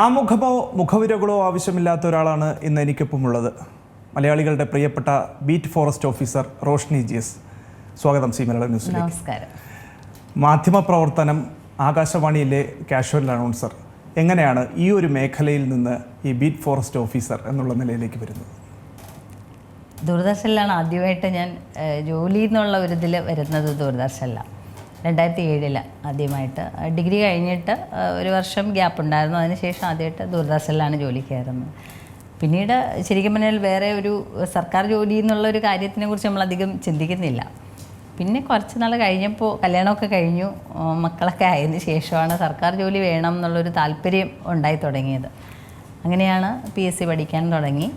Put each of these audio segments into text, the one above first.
ആമുഖമോ മുഖവിരകളോ ആവശ്യമില്ലാത്ത ഒരാളാണ് ഇന്ന് എനിക്കൊപ്പമുള്ളത്. മലയാളികളുടെ പ്രിയപ്പെട്ട beat forest officer Roshni G S. സ്വാഗതം സി മലയാള ന്യൂസിലേക്ക്. നമസ്കാരം. മാധ്യമപ്രവർത്തനം ആകാശവാണിയിലെ കാഷ്വൽ അനൗൺസർ. എങ്ങനെയാണ് ഈ ഒരു മേഖലയിൽ നിന്ന് ഈ ബീറ്റ് ഫോറസ്റ്റ് ഓഫീസർ എന്നുള്ള നിലയിലേക്ക് വരുന്നത്? ദൂരദർശനിലാണ് ആദ്യമായിട്ട് ഞാൻ ജോലി എന്നുള്ള ഒരു ഇതിൽ വരുന്നത് ദൂരദർശനിലാണ് രണ്ടായിരത്തി ഏഴിൽ ആദ്യമായിട്ട് ഡിഗ്രി കഴിഞ്ഞിട്ട് ഒരു വർഷം ഗ്യാപ്പ് ഉണ്ടായിരുന്നു. അതിനുശേഷം ആദ്യമായിട്ട് ദൂരദർശനിലാണ് ജോലി കയറുന്നത്. പിന്നീട് ശരിക്കും പറഞ്ഞാൽ വേറെ ഒരു സർക്കാർ ജോലി എന്നുള്ള ഒരു കാര്യത്തിനെ കുറിച്ച് നമ്മളധികം ചിന്തിക്കുന്നില്ല. പിന്നെ കുറച്ച് നാൾ കഴിഞ്ഞപ്പോൾ കല്യാണമൊക്കെ കഴിഞ്ഞു. മക്കളൊക്കെ ആയതിനു ശേഷമാണ് സർക്കാർ ജോലി വേണം എന്നുള്ളൊരു താല്പര്യം ഉണ്ടായി തുടങ്ങിയത്. അങ്ങനെയാണ് പി എസ് സി പഠിക്കാൻ തുടങ്ങി.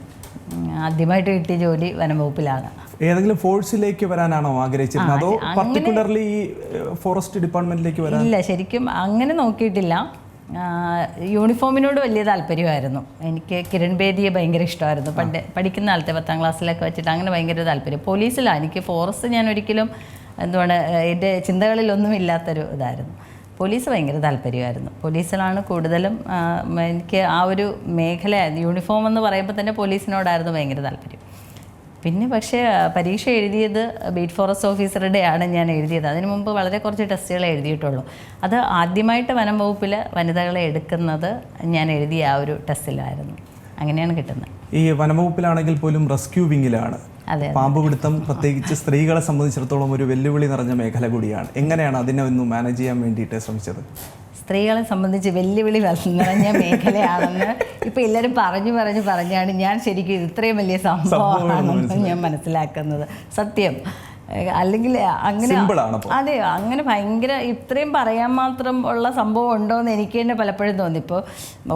ആദ്യമായിട്ട് കിട്ടിയ ജോലി വനംവകുപ്പിലാണ് ഏതെങ്കിലും ഫോഴ്സിലേക്ക് വരാനാണോ ആഗ്രഹിച്ചിരുന്നത്? അതോ പർട്ടിക്കുലർലി ഈ ഫോറസ്റ്റ് ഡിപ്പാർട്ട്മെന്റിലേക്ക് വരാൻ? ഇല്ല ശരിക്കും അങ്ങനെ നോക്കിയിട്ടില്ല. യൂണിഫോമിനോട് വലിയ താല്പര്യമായിരുന്നു. എനിക്ക് കിരൺ ബേദിയെ ഭയങ്കര ഇഷ്ടമായിരുന്നു. പണ്ട് പഠിക്കുന്ന കാലത്തെ പത്താം ക്ലാസ്സിലൊക്കെ വെച്ചിട്ട് അങ്ങനെ ഭയങ്കര താല്പര്യം. പോലീസിലാണ് എനിക്ക് ഫോറസ്റ്റ് ഞാൻ ഒരിക്കലും എന്തുവാണ് എന്റെ ചിന്തകളിലൊന്നും ഇല്ലാത്തൊരു ഇതായിരുന്നു. പോലീസ് ഭയങ്കര താല്പര്യമായിരുന്നു. പോലീസിലാണ് കൂടുതലും എനിക്ക് ആ ഒരു മേഖല യൂണിഫോം എന്ന് പറയുമ്പോൾ തന്നെ പോലീസിനോടായിരുന്നു ഭയങ്കര താല്പര്യം. പിന്നെ പക്ഷേ പരീക്ഷ എഴുതിയത് ബീറ്റ് ഫോറസ്റ്റ് ഓഫീസറുടെയാണ് ഞാൻ എഴുതിയത്. അതിനു മുമ്പ് വളരെ കുറച്ച് ടെസ്റ്റുകൾ എഴുതിയിട്ടുള്ളൂ. അത് ആദ്യമായിട്ട് വനം വകുപ്പിൽ വനിതകളെ എടുക്കുന്നത് ഞാൻ എഴുതിയ ആ ഒരു ടെസ്റ്റിലായിരുന്നു. അങ്ങനെയാണ് കിട്ടുന്നത്. ഈ വനംവകുപ്പിലാണെങ്കിൽ പോലും റെസ്ക്യൂ വിങ്ങിലാണ്. അതെ. പാമ്പ് പിടുത്തം പ്രത്യേകിച്ച് സ്ത്രീകളെ സംബന്ധിച്ചിടത്തോളം ഒരു വെല്ലുവിളി നിറഞ്ഞ മേഖല കൂടിയാണ്. എങ്ങനെയാണ് അതിനെ ഒന്ന് മാനേജ് ചെയ്യാൻ വേണ്ടിയിട്ട് ശ്രമിച്ചത്? സ്ത്രീകളെ സംബന്ധിച്ച് വെല്ലുവിളി നിറഞ്ഞ മേഖലയാണെന്ന് ഇപ്പം എല്ലാവരും പറഞ്ഞു പറഞ്ഞു പറഞ്ഞാണ് ഞാൻ ശരിക്കും ഇത് ഇത്രയും വലിയ സംഭവമാണെന്ന് ഞാൻ മനസ്സിലാക്കുന്നത്. സത്യം. അല്ലെങ്കിൽ അങ്ങനെ അതെ അങ്ങനെ ഭയങ്കര ഇത്രയും പറയാൻ മാത്രം ഉള്ള സംഭവം ഉണ്ടോ എന്ന് എനിക്ക് തന്നെ പലപ്പോഴും തോന്നി. ഇപ്പോൾ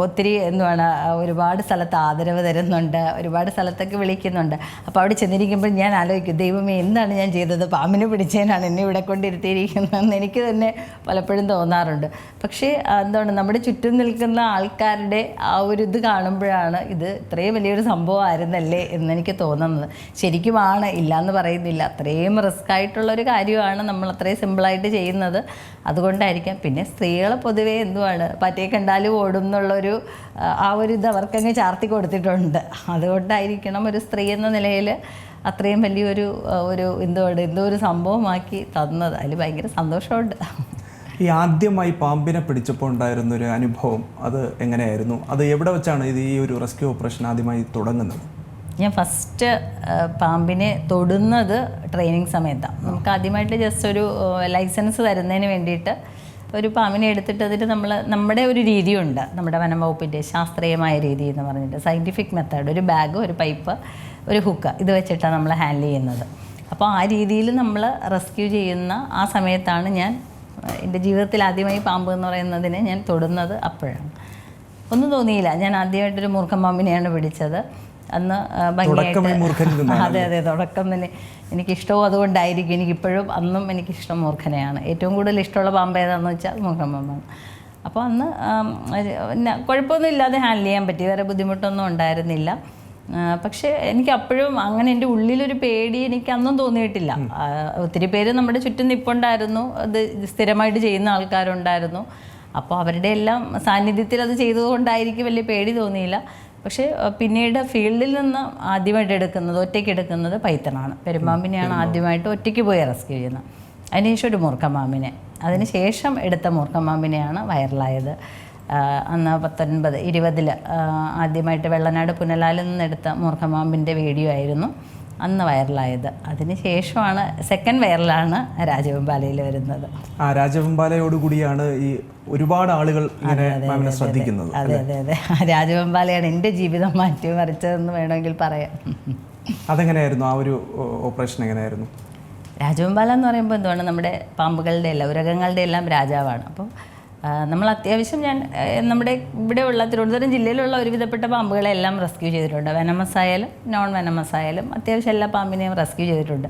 ഒത്തിരി എന്തുവാണ് ഒരുപാട് സ്ഥലത്ത് ആദരവ് തരുന്നുണ്ട് ഒരുപാട് സ്ഥലത്തൊക്കെ വിളിക്കുന്നുണ്ട്. അപ്പോൾ അവിടെ ചെന്നിരിക്കുമ്പോൾ ഞാൻ ആലോചിക്കും ദൈവമേ എന്താണ് ഞാൻ ചെയ്തത്? പാമ്പിനെ പിടിച്ചതിനാണ് എന്നെ ഇവിടെ കൊണ്ടിരുത്തിയിരിക്കുന്നതെന്ന് എനിക്ക് തന്നെ പലപ്പോഴും തോന്നാറുണ്ട്. പക്ഷേ എന്താണ് നമ്മുടെ ചുറ്റും നിൽക്കുന്ന ആൾക്കാരുടെ ആ ഒരു ഇത് കാണുമ്പോഴാണ് ഇത് ഇത്രയും വലിയൊരു സംഭവായിരുന്നല്ലേ എന്ന് എനിക്ക് തോന്നുന്നത്. ശരിക്കുമാണ് ഇല്ലയെന്ന് പറയുന്നില്ല. അത്രയും റിസ്ക് ആയിട്ടുള്ള ഒരു കാര്യമാണ് നമ്മൾ അത്രയും സിമ്പിളായിട്ട് ചെയ്യുന്നത്. അതുകൊണ്ടായിരിക്കാം. പിന്നെ സ്ത്രീകൾ പൊതുവേ എന്തുവാണ്? പറ്റിയെ കണ്ടാലും ഓടും എന്നുള്ളൊരു ആ, ഒരു ഇത് അവർക്കങ്ങ് ചാർത്തി കൊടുത്തിട്ടുണ്ട്. അതുകൊണ്ടായിരിക്കണം ഒരു സ്ത്രീ എന്ന നിലയിൽ അത്രയും വലിയൊരു ഒരു എന്തുകൊണ്ട് എന്തോ ഒരു സംഭവമാക്കി തന്നത്. അതിൽ ഭയങ്കര സന്തോഷമുണ്ട്. ഈ ആദ്യമായി പാമ്പിനെ പിടിച്ചപ്പോൾ ഉണ്ടായിരുന്ന ഒരു അനുഭവം അത് എങ്ങനെയായിരുന്നു? അത് എവിടെ വെച്ചാണ് ഇത് ഈ ഒരു റെസ്ക്യൂ ഓപ്പറേഷൻ ആദ്യമായി തുടങ്ങുന്നത്? ഞാൻ ഫസ്റ്റ് പാമ്പിനെ തൊടുന്നത് ട്രെയിനിങ് സമയത്താണ് നമുക്ക് ആദ്യമായിട്ട് ജസ്റ്റ് ഒരു ലൈസൻസ് തരുന്നതിന് വേണ്ടിയിട്ട് ഒരു പാമ്പിനെ എടുത്തിട്ട് അതിന് നമ്മൾ നമ്മുടെ ഒരു രീതിയുണ്ട്. നമ്മുടെ വനം വകുപ്പിന്റെ ശാസ്ത്രീയമായ രീതി എന്ന് പറഞ്ഞിട്ട്. സയന്റിഫിക് മെത്തേഡ് ഒരു ബാഗ് ഒരു പൈപ്പ് ഒരു ഹുക്ക് ഇത് വെച്ചിട്ടാണ് നമ്മൾ ഹാൻഡിൽ ചെയ്യുന്നത്. അപ്പോൾ ആ രീതിയിൽ നമ്മൾ റെസ്ക്യൂ ചെയ്യുന്ന ആ സമയത്താണ് ഞാൻ എന്റെ ജീവിതത്തിൽ ആദ്യമായി പാമ്പ് എന്ന് പറയുന്നതിനെ ഞാൻ തൊടുന്നത് അപ്പോഴാണ്. ഒന്നും തോന്നിയില്ല. ഞാൻ ആദ്യമായിട്ടൊരു മൂർഖം പാമ്പിനെയാണ് പിടിച്ചത്. അന്ന് ഭംഗിയായിട്ട്. അതെ അതെ തുടക്കം തന്നെ. എനിക്കിഷ്ടവും അതുകൊണ്ടായിരിക്കും. എനിക്കിപ്പോഴും അന്നും എനിക്കിഷ്ടം മൂർഖനെയാണ്. ഏറ്റവും കൂടുതൽ ഇഷ്ടമുള്ള പാമ്പ് ഏതാണെന്ന് വെച്ചാൽ മൂർഖൻ പാമ്പാണ്. അപ്പോൾ അന്ന് കുഴപ്പമൊന്നും ഇല്ലാതെ ഹാൻഡിൽ ചെയ്യാൻ പറ്റി. വേറെ ബുദ്ധിമുട്ടൊന്നും ഉണ്ടായിരുന്നില്ല. പക്ഷേ എനിക്ക് അപ്പോഴും അങ്ങനെ എന്റെ ഉള്ളിലൊരു പേടി എനിക്ക് അന്നും തോന്നിയിട്ടില്ല ഒത്തിരി പേര് നമ്മുടെ ചുറ്റും നിപ്പുണ്ടായിരുന്നു. അത് സ്ഥിരമായിട്ട് ചെയ്യുന്ന ആൾക്കാരുണ്ടായിരുന്നു. അപ്പോൾ അവരുടെ എല്ലാം സാന്നിധ്യത്തിൽ അത് ചെയ്തതുകൊണ്ടായിരിക്കും വലിയ പേടി തോന്നിയില്ല. പക്ഷേ പിന്നീട് ഫീൽഡിൽ നിന്ന് ആദ്യമായിട്ട് എടുക്കുന്നത് ഒറ്റയ്ക്ക് എടുക്കുന്നത് പൈത്തണാണ്. പെരുമ്പാമ്പിനെയാണ് ആദ്യമായിട്ട് ഒറ്റയ്ക്ക് പോയി റെസ്ക്യൂ ചെയ്യുന്നത്. അതിനുശേഷം ഒരു മൂർഖമാമ്പിനെ അതിനുശേഷം എടുത്ത മൂർഖമാമ്പിനെയാണ് വൈറലായത്. അന്ന് പത്തൊൻപത് ഇരുപതിൽ ആദ്യമായിട്ട് വെള്ളനാട് പുനലാലിൽ നിന്നെടുത്ത മൂർഖമാമ്പിന്റെ വീഡിയോ ആയിരുന്നു. അന്ന് വൈറലായത്. അതിന് ശേഷമാണ് സെക്കൻഡ് വൈറലാണ് രാജവെമ്പാലയിൽ വരുന്നത്. ആ രാജവെമ്പാലയോട് കൂടിയാണ് ഈ ഒരുപാട് ആളുകൾ ഇങ്ങനെ ശ്രദ്ധിക്കുന്നത് അതെ അതെ അതെ. രാജവെമ്പാലയാണ് എന്റെ ജീവിതം മാറ്റി മറിച്ചതെന്ന് വേണമെങ്കിൽ പറയാം. അതെങ്ങനെയായിരുന്നു? ആ ഒരു ഓപ്പറേഷൻ എങ്ങനെയായിരുന്നു? രാജവെമ്പാല എന്ന് പറയുമ്പോൾ എന്താണ് നമ്മുടെ പാമ്പുകളുടെ എല്ലാം ഉരകങ്ങളുടെ എല്ലാം രാജാവാണ്. അപ്പോൾ നമ്മൾ അത്യാവശ്യം ഞാൻ നമ്മുടെ ഇവിടെയുള്ള തിരുവനന്തപുരം ജില്ലയിലുള്ള ഒരുവിധപ്പെട്ട പാമ്പുകളെ എല്ലാം റെസ്ക്യൂ ചെയ്തിട്ടുണ്ട്. വെനമസ് ആയാലും നോൺ വെനമസ് ആയാലും അത്യാവശ്യം എല്ലാ പാമ്പിനെയും റെസ്ക്യൂ ചെയ്തിട്ടുണ്ട്.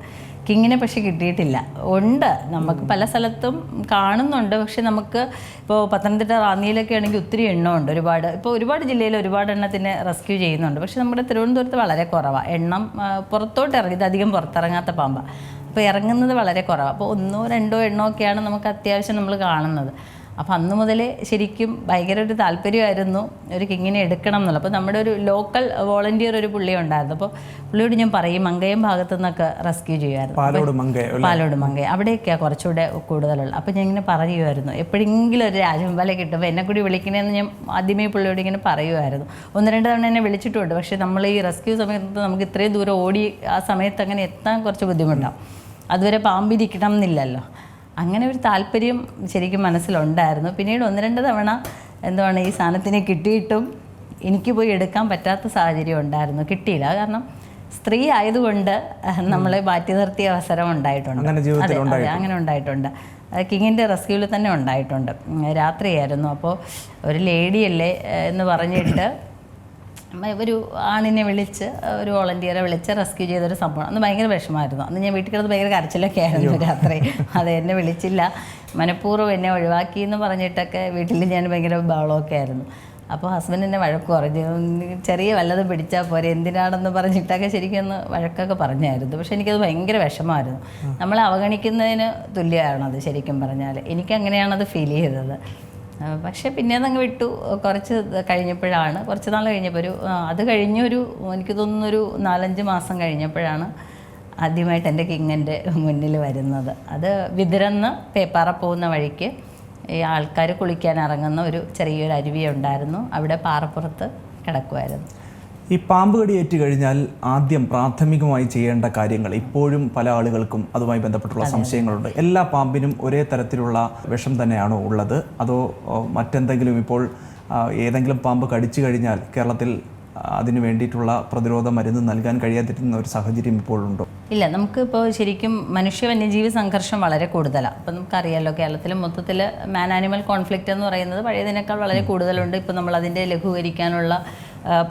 കിങ്ങിനെ പക്ഷെ കിട്ടിയിട്ടില്ല. ഉണ്ട്. നമുക്ക് പല സ്ഥലത്തും കാണുന്നുണ്ട്. പക്ഷെ നമുക്ക് ഇപ്പോൾ പത്തനംതിട്ട റാന്നിയിലൊക്കെ ആണെങ്കിൽ ഒത്തിരി എണ്ണമുണ്ട്. ഒരുപാട് ഇപ്പോൾ ഒരുപാട് ജില്ലയിൽ ഒരുപാട് എണ്ണത്തിനെ റെസ്ക്യൂ ചെയ്യുന്നുണ്ട്. പക്ഷെ നമ്മുടെ തിരുവനന്തപുരത്ത് വളരെ കുറവാണ് എണ്ണം പുറത്തോട്ട് ഇറങ്ങി ഇതധികം പുറത്തിറങ്ങാത്ത പാമ്പാണ് അപ്പോൾ ഇറങ്ങുന്നത് വളരെ കുറവാണ് അപ്പോൾ ഒന്നോ രണ്ടോ എണ്ണോ ഒക്കെയാണ് നമുക്ക് അത്യാവശ്യം നമ്മൾ കാണുന്നത്. അപ്പോൾ അന്ന് മുതൽ ശരിക്കും ഭയങ്കര ഒരു താല്പര്യമായിരുന്നു ഒരു കിങ്ങിനെ എടുക്കണം എന്നുള്ളത് അപ്പോൾ നമ്മുടെ ഒരു ലോക്കൽ വോളണ്ടിയർ ഒരു പുള്ളി ഉണ്ടായിരുന്നു. അപ്പോൾ പുള്ളിയോട് ഞാൻ പറയും മങ്കയം ഭാഗത്തു നിന്നൊക്കെ റെസ്ക്യൂ ചെയ്യുമായിരുന്നു പാലോട് മങ്കയോ അല്ലേ? പാലോട് മങ്കയ. അവിടെയൊക്കെയാണ് കുറച്ചുകൂടെ കൂടുതലുള്ളത്. അപ്പോൾ ഞാൻ ഇങ്ങനെ പറയുമായിരുന്നു. എപ്പോഴെങ്കിലും ഒരു രാജമ്പല കിട്ടുമ്പോൾ എന്നെ കൂടി വിളിക്കണമെന്ന് ഞാൻ ആദ്യമേ പുള്ളിയോട് ഇങ്ങനെ പറയുമായിരുന്നു. ഒന്ന് രണ്ട് തവണ എന്നെ വിളിച്ചിട്ടുണ്ട്. പക്ഷേ നമ്മൾ ഈ റെസ്ക്യൂ സമയത്ത് നമുക്ക് ഇത്രയും ദൂരം ഓടി ആ സമയത്ത് അങ്ങനെ എത്താൻ കുറച്ച് ബുദ്ധിമുട്ടാണ് അതുവരെ പാമ്പിരിക്കണം എന്നില്ലല്ലോ. അങ്ങനെ ഒരു താല്പര്യം ശരിക്കും മനസ്സിലുണ്ടായിരുന്നു. പിന്നീട് ഒന്ന് രണ്ട് തവണ എന്താണ് ഈ സാധനത്തിനെ കിട്ടിയിട്ടും എനിക്ക് പോയി എടുക്കാൻ പറ്റാത്ത സാഹചര്യം ഉണ്ടായിരുന്നു. കിട്ടിയില്ല. കാരണം സ്ത്രീ ആയതുകൊണ്ട് നമ്മളെ മാറ്റി നിർത്തിയ അവസരം ഉണ്ടായിട്ടുണ്ട്. അതെ, അതെ അങ്ങനെ ഉണ്ടായിട്ടുണ്ട്. കിങ്ങിന്റെ റെസ്ക്യൂവിൽ തന്നെ ഉണ്ടായിട്ടുണ്ട്. രാത്രിയായിരുന്നു. അപ്പോൾ ഒരു ലേഡിയല്ലേ എന്ന് പറഞ്ഞിട്ട് ഒരു ആണിനെ വിളിച്ച് ഒരു വോളണ്ടിയറെ വിളിച്ച് റെസ്ക്യൂ ചെയ്തൊരു സംഭവം. അന്ന് ഭയങ്കര വിഷമമായിരുന്നു അന്ന് ഞാൻ വീട്ടിൽ കിടന്ന് ഭയങ്കര കരച്ചിലൊക്കെ ആയിരുന്നു രാത്രി. അത് എന്നെ വിളിച്ചില്ല. മനഃപൂർവം എന്നെ ഒഴിവാക്കി എന്ന് പറഞ്ഞിട്ടൊക്കെ വീട്ടിൽ ഞാൻ ഭയങ്കര ബഹളമൊക്കെ ആയിരുന്നു. അപ്പോൾ ഹസ്ബൻഡ് എന്നെ വഴക്ക് പറഞ്ഞു. ചെറിയ വല്ലതും പിടിച്ചാൽ പോരെ എന്തിനാണെന്ന് പറഞ്ഞിട്ടൊക്കെ ശരിക്കും ഒന്ന് വഴക്കൊക്കെ പറഞ്ഞായിരുന്നു. പക്ഷെ എനിക്കത് ഭയങ്കര വിഷമമായിരുന്നു. നമ്മളെ അവഗണിക്കുന്നതിന് അത് ശരിക്കും പറഞ്ഞാൽ എനിക്കങ്ങനെയാണത് ഫീൽ ചെയ്തത്. പക്ഷേ പിന്നെ അതങ്ങ് വിട്ടു. കുറച്ച് കഴിഞ്ഞപ്പോഴാണ്. കുറച്ച് നാൾ കഴിഞ്ഞപ്പോൾ ഒരു അത് കഴിഞ്ഞൊരു എനിക്ക് തോന്നുന്നു ഒരു നാലഞ്ച് മാസം കഴിഞ്ഞപ്പോഴാണ് ആദ്യമായിട്ട് എന്റെ കിങ്ങിന്റെ മുന്നിൽ വരുന്നത്. അത് വിതിരന്ന് പേപ്പാറ പോകുന്ന വഴിക്ക് ഈ ആൾക്കാർ കുളിക്കാൻ ഇറങ്ങുന്ന ഒരു ചെറിയൊരു അരുവി ഉണ്ടായിരുന്നു അവിടെ പാറപ്പുറത്ത് കിടക്കുമായിരുന്നു ഈ പാമ്പ് കടിയേറ്റ് കഴിഞ്ഞാൽ ആദ്യം പ്രാഥമികമായി ചെയ്യേണ്ട കാര്യങ്ങൾ ഇപ്പോഴും പല ആളുകൾക്കും അതുമായി ബന്ധപ്പെട്ടുള്ള സംശയങ്ങളുണ്ട്. എല്ലാ പാമ്പിനും ഒരേ തരത്തിലുള്ള വിഷം തന്നെയാണോ ഉള്ളത്? അതോ മറ്റെന്തെങ്കിലും ഇപ്പോൾ ഏതെങ്കിലും പാമ്പ് കടിച്ചു കഴിഞ്ഞാൽ കേരളത്തിൽ അതിനു വേണ്ടിയിട്ടുള്ള പ്രതിരോധ മരുന്ന് നൽകാൻ കഴിയാതിരുന്ന ഒരു സാഹചര്യം ഇപ്പോഴുണ്ടോ ഇല്ല നമുക്ക് ഇപ്പോൾ ശരിക്കും മനുഷ്യ വന്യജീവി സംഘർഷം വളരെ കൂടുതലാണ്. അപ്പം നമുക്കറിയാലോ കേരളത്തിൽ മൊത്തത്തിൽ മാൻ ആനിമൽ കോൺഫ്ലിക്റ്റ് എന്ന് പറയുന്നത് പഴയതിനേക്കാൾ വളരെ കൂടുതലുണ്ട്. ഇപ്പോൾ നമ്മൾ അതിന്റെ ലഘൂകരിക്കാനുള്ള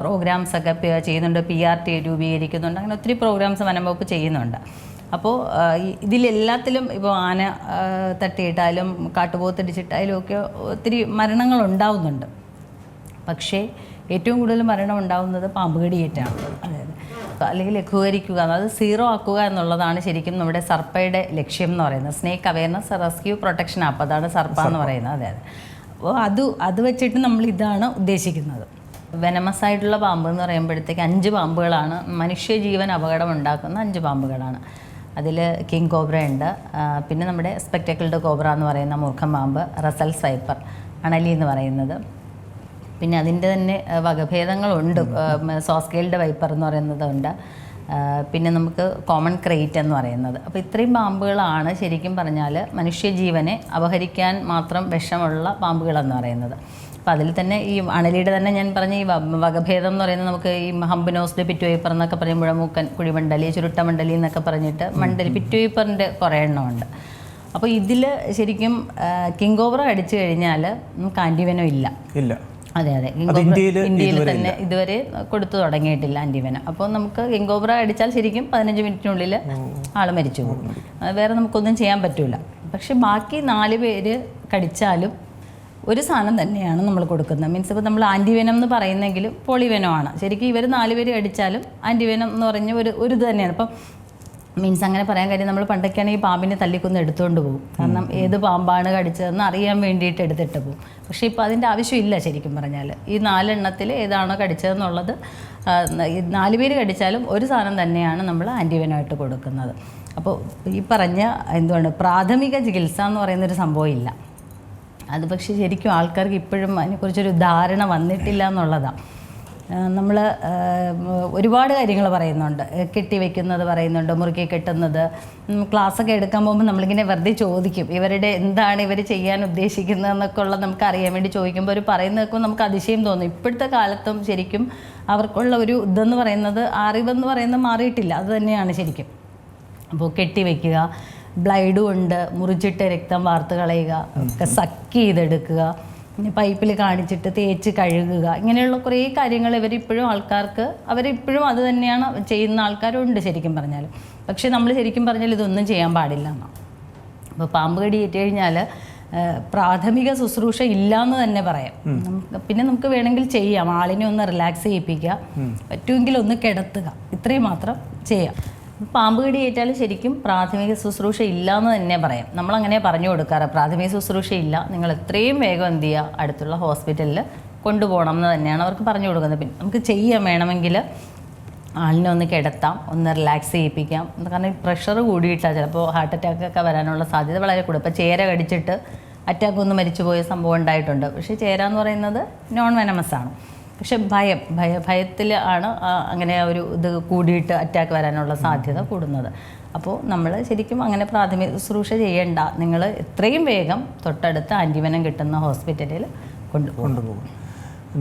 പ്രോഗ്രാംസ് ഒക്കെ ചെയ്യുന്നുണ്ട് പി ആർ ടി രൂപീകരിക്കുന്നുണ്ട് അങ്ങനെ ഒത്തിരി പ്രോഗ്രാംസ് വനംവകുപ്പ് ചെയ്യുന്നുണ്ട്. അപ്പോൾ ഇതിലെല്ലാത്തിലും ഇപ്പോൾ ആന തട്ടിയിട്ടാലും കാട്ടുപോത്തിടിച്ചിട്ടായാലും ഒക്കെ ഒത്തിരി മരണങ്ങൾ ഉണ്ടാവുന്നുണ്ട്. പക്ഷേ ഏറ്റവും കൂടുതൽ മരണം ഉണ്ടാവുന്നത് പാമ്പ് കടിയേറ്റാണ്. അതായത് അല്ലെങ്കിൽ ലഘൂകരിക്കുക അത് സീറോ ആക്കുക എന്നുള്ളതാണ് ശരിക്കും നമ്മുടെ സർപ്പയുടെ ലക്ഷ്യം എന്ന് പറയുന്നത്. Snake awareness rescue protection app അതാണ് സർപ്പ. എന്ന് പറയുന്നത്. അതെ അതെ അപ്പോൾ അത് അത് വെച്ചിട്ട് നമ്മൾ ഇതാണ് ഉദ്ദേശിക്കുന്നത്. വെനമസ് ആയിട്ടുള്ള പാമ്പ് എന്ന് പറയുമ്പോഴത്തേക്ക് അഞ്ച് പാമ്പുകളാണ് മനുഷ്യജീവൻ അപകടം ഉണ്ടാക്കുന്ന അഞ്ച് പാമ്പുകളാണ്. അതിൽ കിങ് കോബ്ര ഉണ്ട്. പിന്നെ നമ്മുടെ സ്പെക്ടക്കിൾഡ് കോബ്ര എന്ന് പറയുന്ന മൂർഖം പാമ്പ് റസൽ സൈപ്പർ അണലി എന്ന് പറയുന്നത്. പിന്നെ അതിന്റെ തന്നെ വകഭേദങ്ങളുണ്ട്. സോസ്കെയിൽഡ് വൈപ്പർ എന്ന് പറയുന്നതുണ്ട്. പിന്നെ നമുക്ക് കോമൺ ക്രേറ്റ് എന്ന് പറയുന്നത്. അപ്പോൾ ഇത്രയും പാമ്പുകളാണ് ശരിക്കും പറഞ്ഞാൽ മനുഷ്യജീവനെ അപഹരിക്കാൻ മാത്രം വിഷമുള്ള പാമ്പുകളെന്ന് പറയുന്നത്. അപ്പോൾ അതിൽ തന്നെ ഈ അണലിയുടെ തന്നെ ഞാൻ പറഞ്ഞ ഈ വകഭേദം എന്ന് പറയുന്നത് നമുക്ക് ഈ ഹംബിനോസ്ഡ് പിറ്റുവൈപ്പർ എന്നൊക്കെ പറയും മുഴമൂക്കൻ കുഴിമണ്ഡലി ചുരുട്ട മണ്ഡലി എന്നൊക്കെ പറഞ്ഞിട്ട് മണ്ഡലി പിറ്റുവൈപ്പറിന്റെ കുറേ എണ്ണമുണ്ട്. അപ്പോൾ ഇതിൽ ശരിക്കും കിങ് ഓവർ അടിച്ചു കഴിഞ്ഞാൽ നമുക്ക് ആന്റിവെനം ഇല്ല. ഇല്ല. അതെ അതെ. ഇന്ത്യയിൽ തന്നെ ഇതുവരെ കൊടുത്തു തുടങ്ങിയിട്ടില്ല ആന്റിവനം. അപ്പോൾ നമുക്ക് കിങ്കോബ്ര അടിച്ചാൽ ശരിക്കും പതിനഞ്ച് മിനിറ്റിനുള്ളിൽ ആൾ മരിച്ചു പോകും. വേറെ നമുക്കൊന്നും ചെയ്യാൻ പറ്റില്ല പക്ഷെ ബാക്കി നാല് പേര് കടിച്ചാലും ഒരു സാധനം തന്നെയാണ് നമ്മൾ കൊടുക്കുന്നത്. മീൻസ് ഇപ്പോൾ നമ്മൾ ആന്റിവെനം എന്ന് പറയുന്നെങ്കിലും പോളിവെനമാണ്. ശരിക്കും ഇവർ നാല് പേര് അടിച്ചാലും ആന്റിവെനം എന്ന് പറഞ്ഞ ഒരു ഒരു ഇത് തന്നെയാണ്. അപ്പം മീൻസ് അങ്ങനെ പറയാൻ കാര്യം നമ്മൾ പണ്ടൊക്കെയാണെങ്കിൽ പാമ്പിനെ തല്ലിക്കൊന്ന് എടുത്തുകൊണ്ട് പോകും. കാരണം ഏത് പാമ്പാണ് കടിച്ചതെന്ന് അറിയാൻ വേണ്ടിയിട്ട് എടുത്തിട്ട് പോകും. പക്ഷേ ഇപ്പോൾ അതിന്റെ ആവശ്യമില്ല ശരിക്കും പറഞ്ഞാൽ ഈ നാലെണ്ണത്തിൽ ഏതാണോ കടിച്ചതെന്നുള്ളത് നാല് പേര് കടിച്ചാലും ഒരു സാധനം തന്നെയാണ് നമ്മൾ ആന്റിവെനമായിട്ട് കൊടുക്കുന്നത്. അപ്പോൾ ഈ പറഞ്ഞ എന്തുവാണ് പ്രാഥമിക ചികിത്സ എന്ന് പറയുന്നൊരു സംഭവം ഇല്ല. അത് പക്ഷേ ശരിക്കും ആൾക്കാർക്ക് ഇപ്പോഴും അതിനെക്കുറിച്ചൊരു ധാരണ വന്നിട്ടില്ല എന്നുള്ളതാണ് നമ്മൾ ഒരുപാട് കാര്യങ്ങൾ പറയുന്നുണ്ട്. കെട്ടി കെട്ടിവെക്കുന്നത് പറയുന്നുണ്ട് മുറുക്കി കെട്ടുന്നത്. ക്ലാസ്സൊക്കെ എടുക്കാൻ പോകുമ്പോൾ നമ്മളിങ്ങനെ വെറുതെ ചോദിക്കും. ഇവരുടെ എന്താണ് ഇവർ ചെയ്യാൻ ഉദ്ദേശിക്കുന്നത് എന്നൊക്കെ ഉള്ളത് നമുക്ക് അറിയാൻ വേണ്ടി ചോദിക്കുമ്പോൾ അവർ പറയുന്നതൊക്കെ നമുക്ക് അതിശയം തോന്നും. ഇപ്പോഴത്തെ കാലത്തും ശരിക്കും അവർക്കുള്ള ഒരു ഇതെന്ന് പറയുന്നത് അറിവെന്ന് പറയുന്നത് മാറിയിട്ടില്ല. അത് തന്നെയാണ് ശരിക്കും. അപ്പോൾ കെട്ടിവെക്കുക ബ്ലൈഡ് കൊണ്ട് മുറിച്ചിട്ട് രക്തം വാർത്ത് കളയുക ഒക്കെ സക്ക് ചെയ്തെടുക്കുക പിന്നെ പൈപ്പിൽ കാണിച്ചിട്ട് തേച്ച് കഴുകുക ഇങ്ങനെയുള്ള കുറേ കാര്യങ്ങൾ ഇവരിപ്പോഴും ആൾക്കാർക്ക് അവരിപ്പോഴും അത് തന്നെയാണ് ചെയ്യുന്ന ആൾക്കാരുണ്ട് ശരിക്കും പറഞ്ഞാൽ പക്ഷേ നമ്മൾ ശരിക്കും പറഞ്ഞാൽ ഇതൊന്നും ചെയ്യാൻ പാടില്ല. എന്നാണ് അപ്പോൾ പാമ്പ് കടി ഏറ്റ് കഴിഞ്ഞാൽ പ്രാഥമിക ശുശ്രൂഷ ഇല്ല എന്ന് തന്നെ പറയാം. പിന്നെ നമുക്ക് വേണമെങ്കിൽ ചെയ്യാം. ആളിനെ ഒന്ന് റിലാക്സ് ചെയ്യിപ്പിക്കുക. പറ്റുമെങ്കിൽ ഒന്ന് കിടത്തുക. ഇത്രയും മാത്രം ചെയ്യാം. പാമ്പ് കടി ഏറ്റാൽ ശരിക്കും പ്രാഥമിക ശുശ്രൂഷ ഇല്ല എന്ന് തന്നെ പറയാം. നമ്മളങ്ങനെ പറഞ്ഞു കൊടുക്കാറ്. പ്രാഥമിക ശുശ്രൂഷ ഇല്ല. നിങ്ങൾ എത്രയും വേഗം എന്ത് ചെയ്യുക അടുത്തുള്ള ഹോസ്പിറ്റലിൽ കൊണ്ടുപോകണം എന്ന് തന്നെയാണ് അവർക്ക് പറഞ്ഞു കൊടുക്കുന്നത്. പിന്നെ നമുക്ക് ചെയ്യാൻ വേണമെങ്കിൽ ആളിനെ ഒന്ന് കിടത്താം ഒന്ന് റിലാക്സ് ചെയ്യിപ്പിക്കാം. കാരണം പ്രഷർ കൂടിയിട്ടാണ് ചിലപ്പോൾ ഹാർട്ട് അറ്റാക്ക് ഒക്കെ വരാനുള്ള സാധ്യത വളരെ കൂടുതൽ ഇപ്പോൾ ചേര കടിച്ചിട്ട് അറ്റാക്ക് ഒന്ന് മരിച്ചു പോയ സംഭവം ഉണ്ടായിട്ടുണ്ട്. പക്ഷേ ചേര എന്ന് പറയുന്നത് നോൺ വെനമസ് ആണ്. പക്ഷെ ഭയം ഭയ ഭയത്തിൽ ആണ് അങ്ങനെ ഒരു ഇത് കൂടിയിട്ട് അറ്റാക്ക് വരാനുള്ള സാധ്യത കൂടുന്നത്. അപ്പോൾ നമ്മൾ ശരിക്കും അങ്ങനെ പ്രാഥമിക ശുശ്രൂഷ ചെയ്യേണ്ട. നിങ്ങൾ എത്രയും വേഗം തൊട്ടടുത്ത് ആന്റിമനം കിട്ടുന്ന ഹോസ്പിറ്റലിൽ കൊണ്ടുപോകും കൊണ്ടുപോകും.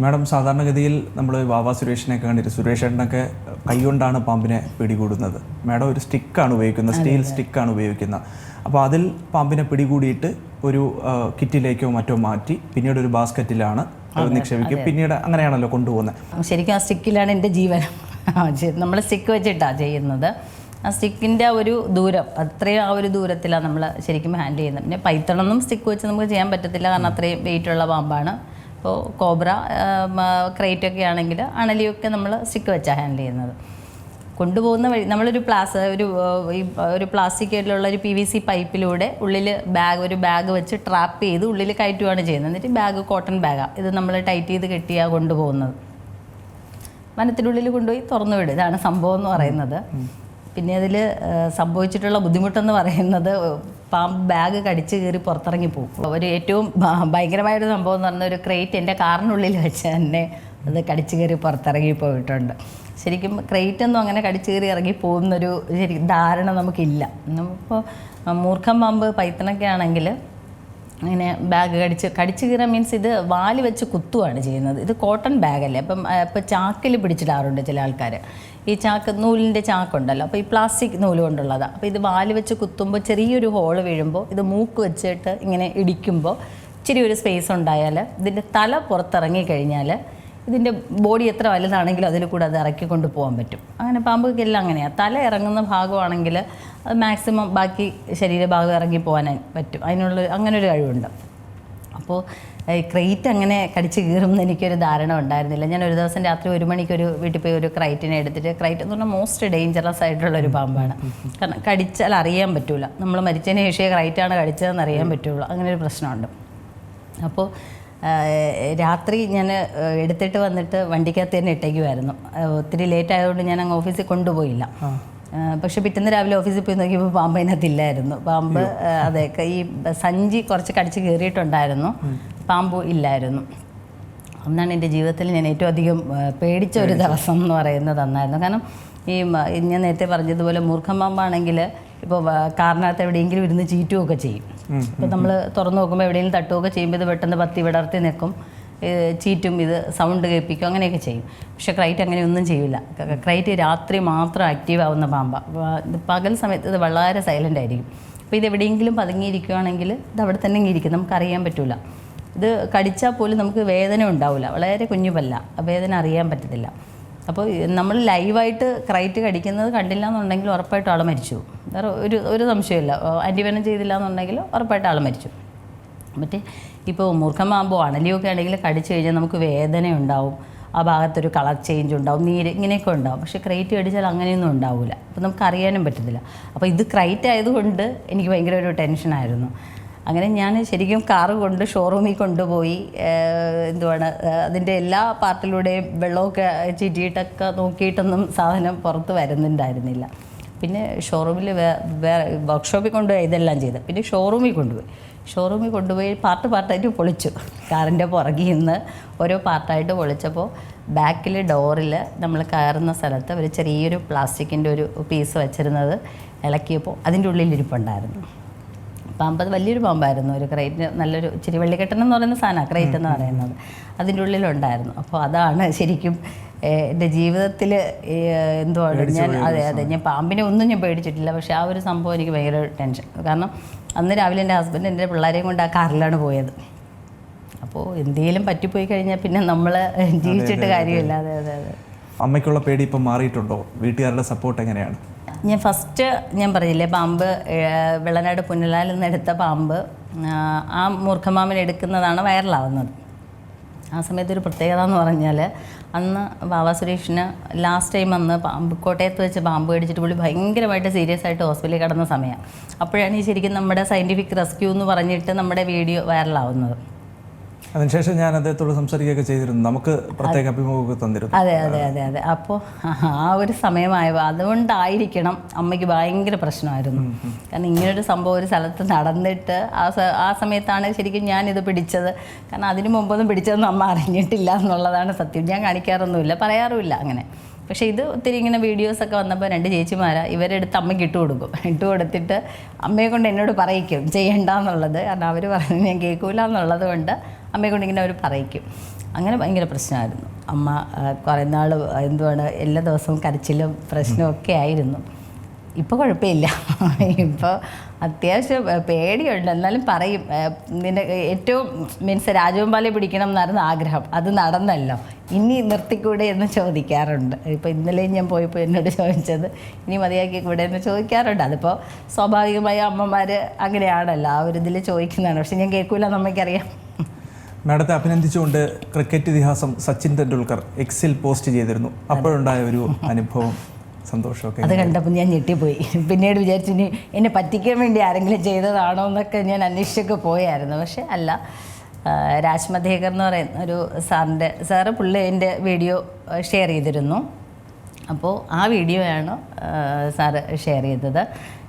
മാഡം സാധാരണഗതിയിൽ നമ്മൾ വാവാ സുരേഷിനെയൊക്കെ കണ്ടിട്ട് സുരേഷ് ഏട്ടനൊക്കെ കൈകൊണ്ടാണ് പാമ്പിനെ പിടികൂടുന്നത്. മാഡം ഒരു സ്റ്റിക്കാണ് ഉപയോഗിക്കുന്നത് സ്റ്റീൽ സ്റ്റിക്കാണ് ഉപയോഗിക്കുന്നത്. അപ്പോൾ അതിൽ പാമ്പിനെ പിടികൂടിയിട്ട് ഒരു കിറ്റിലേക്കോ മറ്റോ മാറ്റി പിന്നീട് ഒരു ബാസ്ക്കറ്റിലാണ് അത് നിക്ഷേപിക്കും. പിന്നീട് അങ്ങനെയാണല്ലോ കൊണ്ടുപോകുന്നത്. ശരിക്കും ആ സ്റ്റിക്കിലാണ് എന്റെ ജീവൻ. നമ്മൾ സ്റ്റിക്ക് വെച്ചിട്ടാണ് ചെയ്യുന്നത്. ആ സ്റ്റിക്കിന്റെ ഒരു ദൂരം അത്രയും ആ ഒരു ദൂരത്തിലാണ് നമ്മൾ ശരിക്കും ഹാൻഡിൽ ചെയ്യുന്നത്. പിന്നെ പൈത്തണൊന്നും സ്റ്റിക്ക് വെച്ച് നമുക്ക് ചെയ്യാൻ പറ്റത്തില്ല കാരണം അത്രയും വെയിറ്റുള്ള പാമ്പാണ്. അപ്പോൾ കോബ്ര ക്രേറ്റൊക്കെ ആണെങ്കിൽ അണലിയൊക്കെ നമ്മൾ സ്റ്റിക്ക് വെച്ചാണ് ഹാൻഡിൽ ചെയ്യുന്നത്. കൊണ്ടുപോകുന്ന വഴി നമ്മളൊരു പ്ലാസ് ഒരു ഒരു ഈ ഒരു പ്ലാസ്റ്റിക്കിലുള്ള ഒരു പി വി സി പൈപ്പിലൂടെ ഉള്ളിൽ ബാഗ് ഒരു ബാഗ് വെച്ച് ട്രാപ്പ് ചെയ്ത് ഉള്ളിൽ കയറ്റുകയാണ് ചെയ്യുന്നത്. എന്നിട്ട് ബാഗ് കോട്ടൺ ബാഗാണ് ഇത് നമ്മൾ ടൈറ്റ് ചെയ്ത് കെട്ടിയാണ് കൊണ്ടുപോകുന്നത്. വനത്തിനുള്ളിൽ കൊണ്ടുപോയി തുറന്നു വിടും. ഇതാണ് സംഭവം എന്ന് പറയുന്നത്. പിന്നെ അതിൽ സംഭവിച്ചിട്ടുള്ള ബുദ്ധിമുട്ടെന്ന് പറയുന്നത് പാമ്പ് ബാഗ് കടിച്ച് കയറി പുറത്തിറങ്ങി പോകും. ഒരു ഏറ്റവും ഭയങ്കരമായൊരു സംഭവം എന്ന് പറഞ്ഞ ഒരു ക്രേറ്റ് എന്റെ കാറിനുള്ളിൽ വെച്ച് തന്നെ അത് കടിച്ചു കയറി പുറത്തിറങ്ങി പോയിട്ടുണ്ട്. ശരിക്കും ക്രേറ്റ് അങ്ങനെ കടിച്ചു കയറി ഇറങ്ങി പോകുന്നൊരു ശരി ധാരണ നമുക്കില്ല. നമുക്കിപ്പോൾ മൂർഖം പാമ്പ് പൈത്തണൊക്കെ ആണെങ്കിൽ ഇങ്ങനെ ബാഗ് കടിച്ച് കടിച്ചു കീറാൻ മീൻസ് ഇത് വാൽ വെച്ച് കുത്തുവാണ് ചെയ്യുന്നത്. ഇത് കോട്ടൺ ബാഗല്ലേ അപ്പം ഇപ്പം ചാക്കിൽ പിടിച്ചിടാറുണ്ട് ചില ആൾക്കാർ ഈ ചാക്ക് നൂലിന്റെ ചാക്കുണ്ടല്ലോ. അപ്പോൾ ഈ പ്ലാസ്റ്റിക് നൂൽ കൊണ്ടുള്ളതാണ് അപ്പോൾ ഇത് വാൽ വെച്ച് കുത്തുമ്പോൾ ചെറിയൊരു ഹോൾ വീഴുമ്പോൾ ഇത് മൂക്ക് വെച്ചിട്ട് ഇങ്ങനെ ഇടിക്കുമ്പോൾ ഇച്ചിരി ഒരു സ്പേസ് ഉണ്ടായാൽ ഇതിന്റെ തല പുറത്തിറങ്ങി കഴിഞ്ഞാൽ ഇതിന്റെ ബോഡി എത്ര വലുതാണെങ്കിലും അതിൽ കൂടെ അത് ഇറക്കി കൊണ്ട് പോകാൻ പറ്റും. അങ്ങനെ പാമ്പുകൾക്കെല്ലാം അങ്ങനെയാണ് തല ഇറങ്ങുന്ന ഭാഗമാണെങ്കിൽ അത് മാക്സിമം ബാക്കി ശരീരഭാഗം ഇറങ്ങി പോകാനായി പറ്റും. അതിനുള്ള അങ്ങനെ ഒരു കഴിവുണ്ട് അപ്പോൾ ക്രൈറ്റ് അങ്ങനെ കടിച്ച് കീറുമെന്ന് എനിക്കൊരു ധാരണ ഉണ്ടായിരുന്നില്ല. ഞാൻ ഒരു ദിവസം രാത്രി ഒരു മണിക്കൊരു വീട്ടിൽ പോയി ഒരു ക്രൈറ്റിനെ എടുത്തിട്ട് ക്രൈറ്റ് എന്ന് പറഞ്ഞാൽ മോസ്റ്റ് ഡേഞ്ചറസ് ആയിട്ടുള്ള ഒരു പാമ്പാണ്. കാരണം കടിച്ചാൽ അറിയാൻ പറ്റില്ല നമ്മൾ മരിച്ചതിന് ശേഷം ക്രൈറ്റാണ് കടിച്ചതെന്ന് അറിയാൻ പറ്റുള്ളൂ. അങ്ങനെ ഒരു പ്രശ്നമുണ്ട്. അപ്പോൾ രാത്രി ഞാൻ എടുത്തിട്ട് വന്നിട്ട് വണ്ടിക്കകത്ത് തന്നെ ഇട്ടേക്കുമായിരുന്നു ഒത്തിരി ലേറ്റ് ആയതുകൊണ്ട് ഞാൻ അങ്ങ് ഓഫീസിൽ കൊണ്ടുപോയില്ല. പക്ഷെ പിറ്റേന്ന് രാവിലെ ഓഫീസിൽ പോയി നോക്കിയപ്പോൾ പാമ്പ് അതിനകത്ത് ഇല്ലായിരുന്നു. പാമ്പ് അതെ ഈ സഞ്ചി കുറച്ച് കടിച്ച് കയറിയിട്ടുണ്ടായിരുന്നു പാമ്പ് ഇല്ലായിരുന്നു. അന്നാണ് എന്റെ ജീവിതത്തിൽ ഞാൻ ഏറ്റവും അധികം പേടിച്ച ഒരു ദിവസം എന്ന് പറയുന്നത് അന്നായിരുന്നു. കാരണം ഈ ഞാൻ നേരത്തെ പറഞ്ഞതുപോലെ മൂർഖം പാമ്പാണെങ്കിൽ ഇപ്പോൾ കാറിനകത്ത് എവിടെയെങ്കിലും ഇരുന്ന് ചീറ്റുമൊക്കെ ചെയ്യും. ഇപ്പോൾ നമ്മൾ തുറന്നു നോക്കുമ്പോൾ എവിടെയെങ്കിലും തട്ടുകയൊക്കെ ചെയ്യുമ്പോൾ ഇത് പെട്ടെന്ന് പത്തി വിടർത്തി നിൽക്കും. ചീറ്റും ഇത് സൗണ്ട് കേൾപ്പിക്കും അങ്ങനെയൊക്കെ ചെയ്യും. പക്ഷേ ക്രൈറ്റ് അങ്ങനെയൊന്നും ചെയ്യില്ല ക്രൈറ്റ് രാത്രി മാത്രം ആക്റ്റീവ് ആവുന്ന പാമ്പ. പകൽ സമയത്ത് ഇത് വളരെ സൈലന്റ് ആയിരിക്കും. അപ്പോൾ ഇത് എവിടെയെങ്കിലും പതുങ്ങിയിരിക്കുകയാണെങ്കിൽ ഇത് അവിടെ തന്നെ ഇരിക്കും. നമുക്കറിയാൻ പറ്റില്ല ഇത് കടിച്ചാൽ പോലും നമുക്ക് വേദന ഉണ്ടാവില്ല വളരെ കുഞ്ഞുപല്ല വേദന അറിയാൻ പറ്റത്തില്ല. അപ്പോൾ നമ്മൾ ലൈവായിട്ട് ക്രൈറ്റ് കടിക്കുന്നത് കണ്ടില്ല എന്നുണ്ടെങ്കിൽ ഉറപ്പായിട്ട് ആൾ മരിച്ചു. വേറെ ഒരു ഒരു സംശയമില്ല ആന്റിവനം ചെയ്തില്ല എന്നുണ്ടെങ്കിൽ ഉറപ്പായിട്ട് ആൾ മരിച്ചു. മറ്റേ ഇപ്പോൾ മൂർഖമാകുമ്പോൾ അണലിയൊക്കെ ആണെങ്കിൽ കടിച്ചു കഴിഞ്ഞാൽ നമുക്ക് വേദന ഉണ്ടാവും. ആ ഭാഗത്തൊരു കളർ ചേഞ്ച് ഉണ്ടാവും. നീര് ഇങ്ങനെയൊക്കെ ഉണ്ടാവും. പക്ഷേ ക്രൈറ്റ് കടിച്ചാൽ അങ്ങനെയൊന്നും ഉണ്ടാവില്ല അപ്പോൾ നമുക്ക് അറിയാനും പറ്റത്തില്ല. അപ്പോൾ ഇത് ക്രൈറ്റ് ആയതുകൊണ്ട് എനിക്ക് ഭയങ്കര ഒരു ടെൻഷനായിരുന്നു. അങ്ങനെ ഞാൻ ശരിക്കും കാറ് കൊണ്ട് ഷോറൂമിൽ കൊണ്ടുപോയി എന്തുവാണ് അതിന്റെ എല്ലാ പാർട്ടിലൂടെയും വെള്ളമൊക്കെ ചീറ്റിയിട്ടൊക്കെ നോക്കിയിട്ടൊന്നും സാധനം പുറത്ത് വരുന്നുണ്ടായിരുന്നില്ല. പിന്നെ ഷോറൂമിൽ വേറെ വർക്ക്ഷോപ്പിൽ കൊണ്ടുപോയി ഇതെല്ലാം ചെയ്ത്. പിന്നെ ഷോറൂമിൽ കൊണ്ടുപോയി. ഷോറൂമിൽ കൊണ്ടുപോയി പാർട്ട് പാർട്ടായിട്ട് പൊളിച്ചു. കാറിന്റെ പുറകിൽ നിന്ന് ഓരോ പാർട്ടായിട്ട് പൊളിച്ചപ്പോൾ ബാക്കിൽ ഡോറിൽ നമ്മൾ കയറുന്ന സ്ഥലത്ത് ഒരു ചെറിയൊരു പ്ലാസ്റ്റിക്കിന്റെ ഒരു പീസ് വെച്ചിരുന്നത് ഇളക്കിയപ്പോൾ അതിന്റെ ഉള്ളിൽ ഇരിപ്പുണ്ടായിരുന്നു പാമ്പ് അത് വലിയൊരു പാമ്പായിരുന്നു ഒരു ക്രൈറ്റ് നല്ലൊരു ഇച്ചിരി വെള്ളിക്കെട്ടൻ എന്ന് പറയുന്ന സാധനമാണ് ക്രൈറ്റ് എന്ന് പറയുന്നത്. അതിന്റെ ഉള്ളിലുണ്ടായിരുന്നു. അപ്പോൾ അതാണ് ശരിക്കും എന്റെ ജീവിതത്തിൽ എന്തുവാണ് ഞാൻ അതെ അതെ ഞാൻ പാമ്പിനെ ഒന്നും ഞാൻ പേടിച്ചിട്ടില്ല. പക്ഷെ ആ ഒരു സംഭവം എനിക്ക് ഭയങ്കര ടെൻഷൻ. കാരണം അന്ന് രാവിലെ എന്റെ ഹസ്ബൻഡ് എന്റെ പിള്ളേരെയും കൊണ്ട് ആ കാറിലാണ് പോയത്. അപ്പോൾ എന്തെങ്കിലും പറ്റിപ്പോയി കഴിഞ്ഞാൽ പിന്നെ നമ്മൾ ജീവിച്ചിട്ട് കാര്യമില്ല. അതെ അതെ അതെ. അമ്മയ്ക്കുള്ള പേടി ഇപ്പം മാറിയിട്ടുണ്ടോ? വീട്ടുകാരുടെ സപ്പോർട്ട് എങ്ങനെയാണ്? ഞാൻ ഫസ്റ്റ് ഞാൻ പറഞ്ഞില്ലേ പാമ്പ് വെള്ളനാട് പുന്നലാൽ നിന്നെടുത്ത പാമ്പ് ആ, മൂർഖമാമൻ എടുക്കുന്നതാണ് വൈറലാവുന്നത്. ആ സമയത്ത് ഒരു പ്രത്യേകത എന്ന് പറഞ്ഞാൽ അന്ന് ബാബ സുരേഷിന് ലാസ്റ്റ് ടൈം അന്ന് പാമ്പ് കോട്ടയത്ത് വെച്ച് പാമ്പ് കടിച്ചിട്ട് പുള്ളി ഭയങ്കരമായിട്ട് സീരിയസ് ആയിട്ട് ഹോസ്പിറ്റലിൽ കിടന്ന സമയം. അപ്പോഴാണ് ഈ ശരിക്കും നമ്മുടെ സയന്റിഫിക് റെസ്ക്യൂ എന്ന് പറഞ്ഞിട്ട് നമ്മുടെ വീഡിയോ വൈറലാവുന്നത് അതിനുശേഷം ഞാൻ അദ്ദേഹത്തോട് സംസാരിക്കുകയൊക്കെ ചെയ്തിരുന്നു. നമുക്ക് പ്രത്യേക അഭിമുഖമൊക്കെ തന്നിരുന്നു. അതെ അതെ അതെ അതെ. അപ്പോൾ ആ ഒരു സമയമായപ്പോൾ അതുകൊണ്ടായിരിക്കണം അമ്മയ്ക്ക് ഭയങ്കര പ്രശ്നമായിരുന്നു. കാരണം ഇങ്ങനൊരു സംഭവം ഒരു സ്ഥലത്ത് നടന്നിട്ട് ആ ആ സമയത്താണ് ശരിക്കും ഞാൻ ഇത് പിടിച്ചത്. കാരണം അതിനു മുമ്പൊന്നും പിടിച്ചതൊന്നും അമ്മ അറിഞ്ഞിട്ടില്ല എന്നുള്ളതാണ് സത്യം. ഞാൻ കാണിക്കാറൊന്നുമില്ല പറയാറുമില്ല അങ്ങനെ. പക്ഷേ ഇത് ഒത്തിരി ഇങ്ങനെ വീഡിയോസൊക്കെ വന്നപ്പോൾ രണ്ട് ചേച്ചിമാരാ ഇവരെടുത്ത് അമ്മയ്ക്ക് ഇട്ട് കൊടുക്കും. ഇട്ട് കൊടുത്തിട്ട് അമ്മയെ കൊണ്ട് എന്നോട് പറയിക്കും ചെയ്യണ്ട എന്നുള്ളത്. കാരണം അവർ പറയുന്നത് ഞാൻ കേൾക്കൂല എന്നുള്ളത് കൊണ്ട് അമ്മയെ കൊണ്ട് ഇങ്ങനെ അവർ പറയിക്കും. അങ്ങനെ ഭയങ്കര പ്രശ്നമായിരുന്നു. അമ്മ കുറേ നാൾ എന്തുവാണ് എല്ലാ ദിവസവും കരച്ചിലും പ്രശ്നമൊക്കെ ആയിരുന്നു. ഇപ്പോൾ കുഴപ്പമില്ല. ഇപ്പോൾ അത്യാവശ്യം പേടിയുണ്ട്. എന്നാലും പറയും നിന്റെ ഏറ്റവും മീൻസ് രാജഗോപാലെ പിടിക്കണം എന്നായിരുന്നു ആഗ്രഹം. അത് നടന്നല്ലോ. ഇനി നിർത്തിക്കൂടെ എന്ന് ചോദിക്കാറുണ്ട്. ഇപ്പോൾ ഇന്നലെയും ഞാൻ പോയപ്പോൾ എന്നോട് ചോദിച്ചത് ഇനി മതിയാക്കി കൂടെ എന്ന് ചോദിക്കാറുണ്ട്. അതിപ്പോൾ സ്വാഭാവികമായി അമ്മമാർ അങ്ങനെയാണല്ലോ ആ ഒരു ഇതിൽ ചോദിക്കുന്നതാണ്. പക്ഷെ ഞാൻ കേൾക്കൂല നമ്മൾക്കറിയാം മാഡത്തെ അഭിനന്ദിച്ചുകൊണ്ട് ക്രിക്കറ്റ് ഇതിഹാസം സച്ചിൻ തെണ്ടുൽക്കർ എക്സിൽ പോസ്റ്റ് ചെയ്തിരുന്നു. അപ്പോഴുണ്ടായ ഒരു അനുഭവം സന്തോഷമൊക്കെ അത് കണ്ടപ്പോൾ ഞാൻ ഞെട്ടിപ്പോയി. പിന്നീട് വിചാരിച്ചു ഇനി എന്നെ പറ്റിക്കാൻ വേണ്ടി ആരെങ്കിലും ചെയ്തതാണോ എന്നൊക്കെ ഞാൻ അന്വേഷിച്ചൊക്കെ പോയായിരുന്നു. പക്ഷെ അല്ല ആ, എന്ന് പറയുന്ന ഒരു സാറിന്റെ സാറ് പുള്ളി എന്റെ വീഡിയോ ഷെയർ ചെയ്തിരുന്നു. അപ്പോൾ ആ വീഡിയോയാണ് സാറ് ഷെയർ ചെയ്തത്.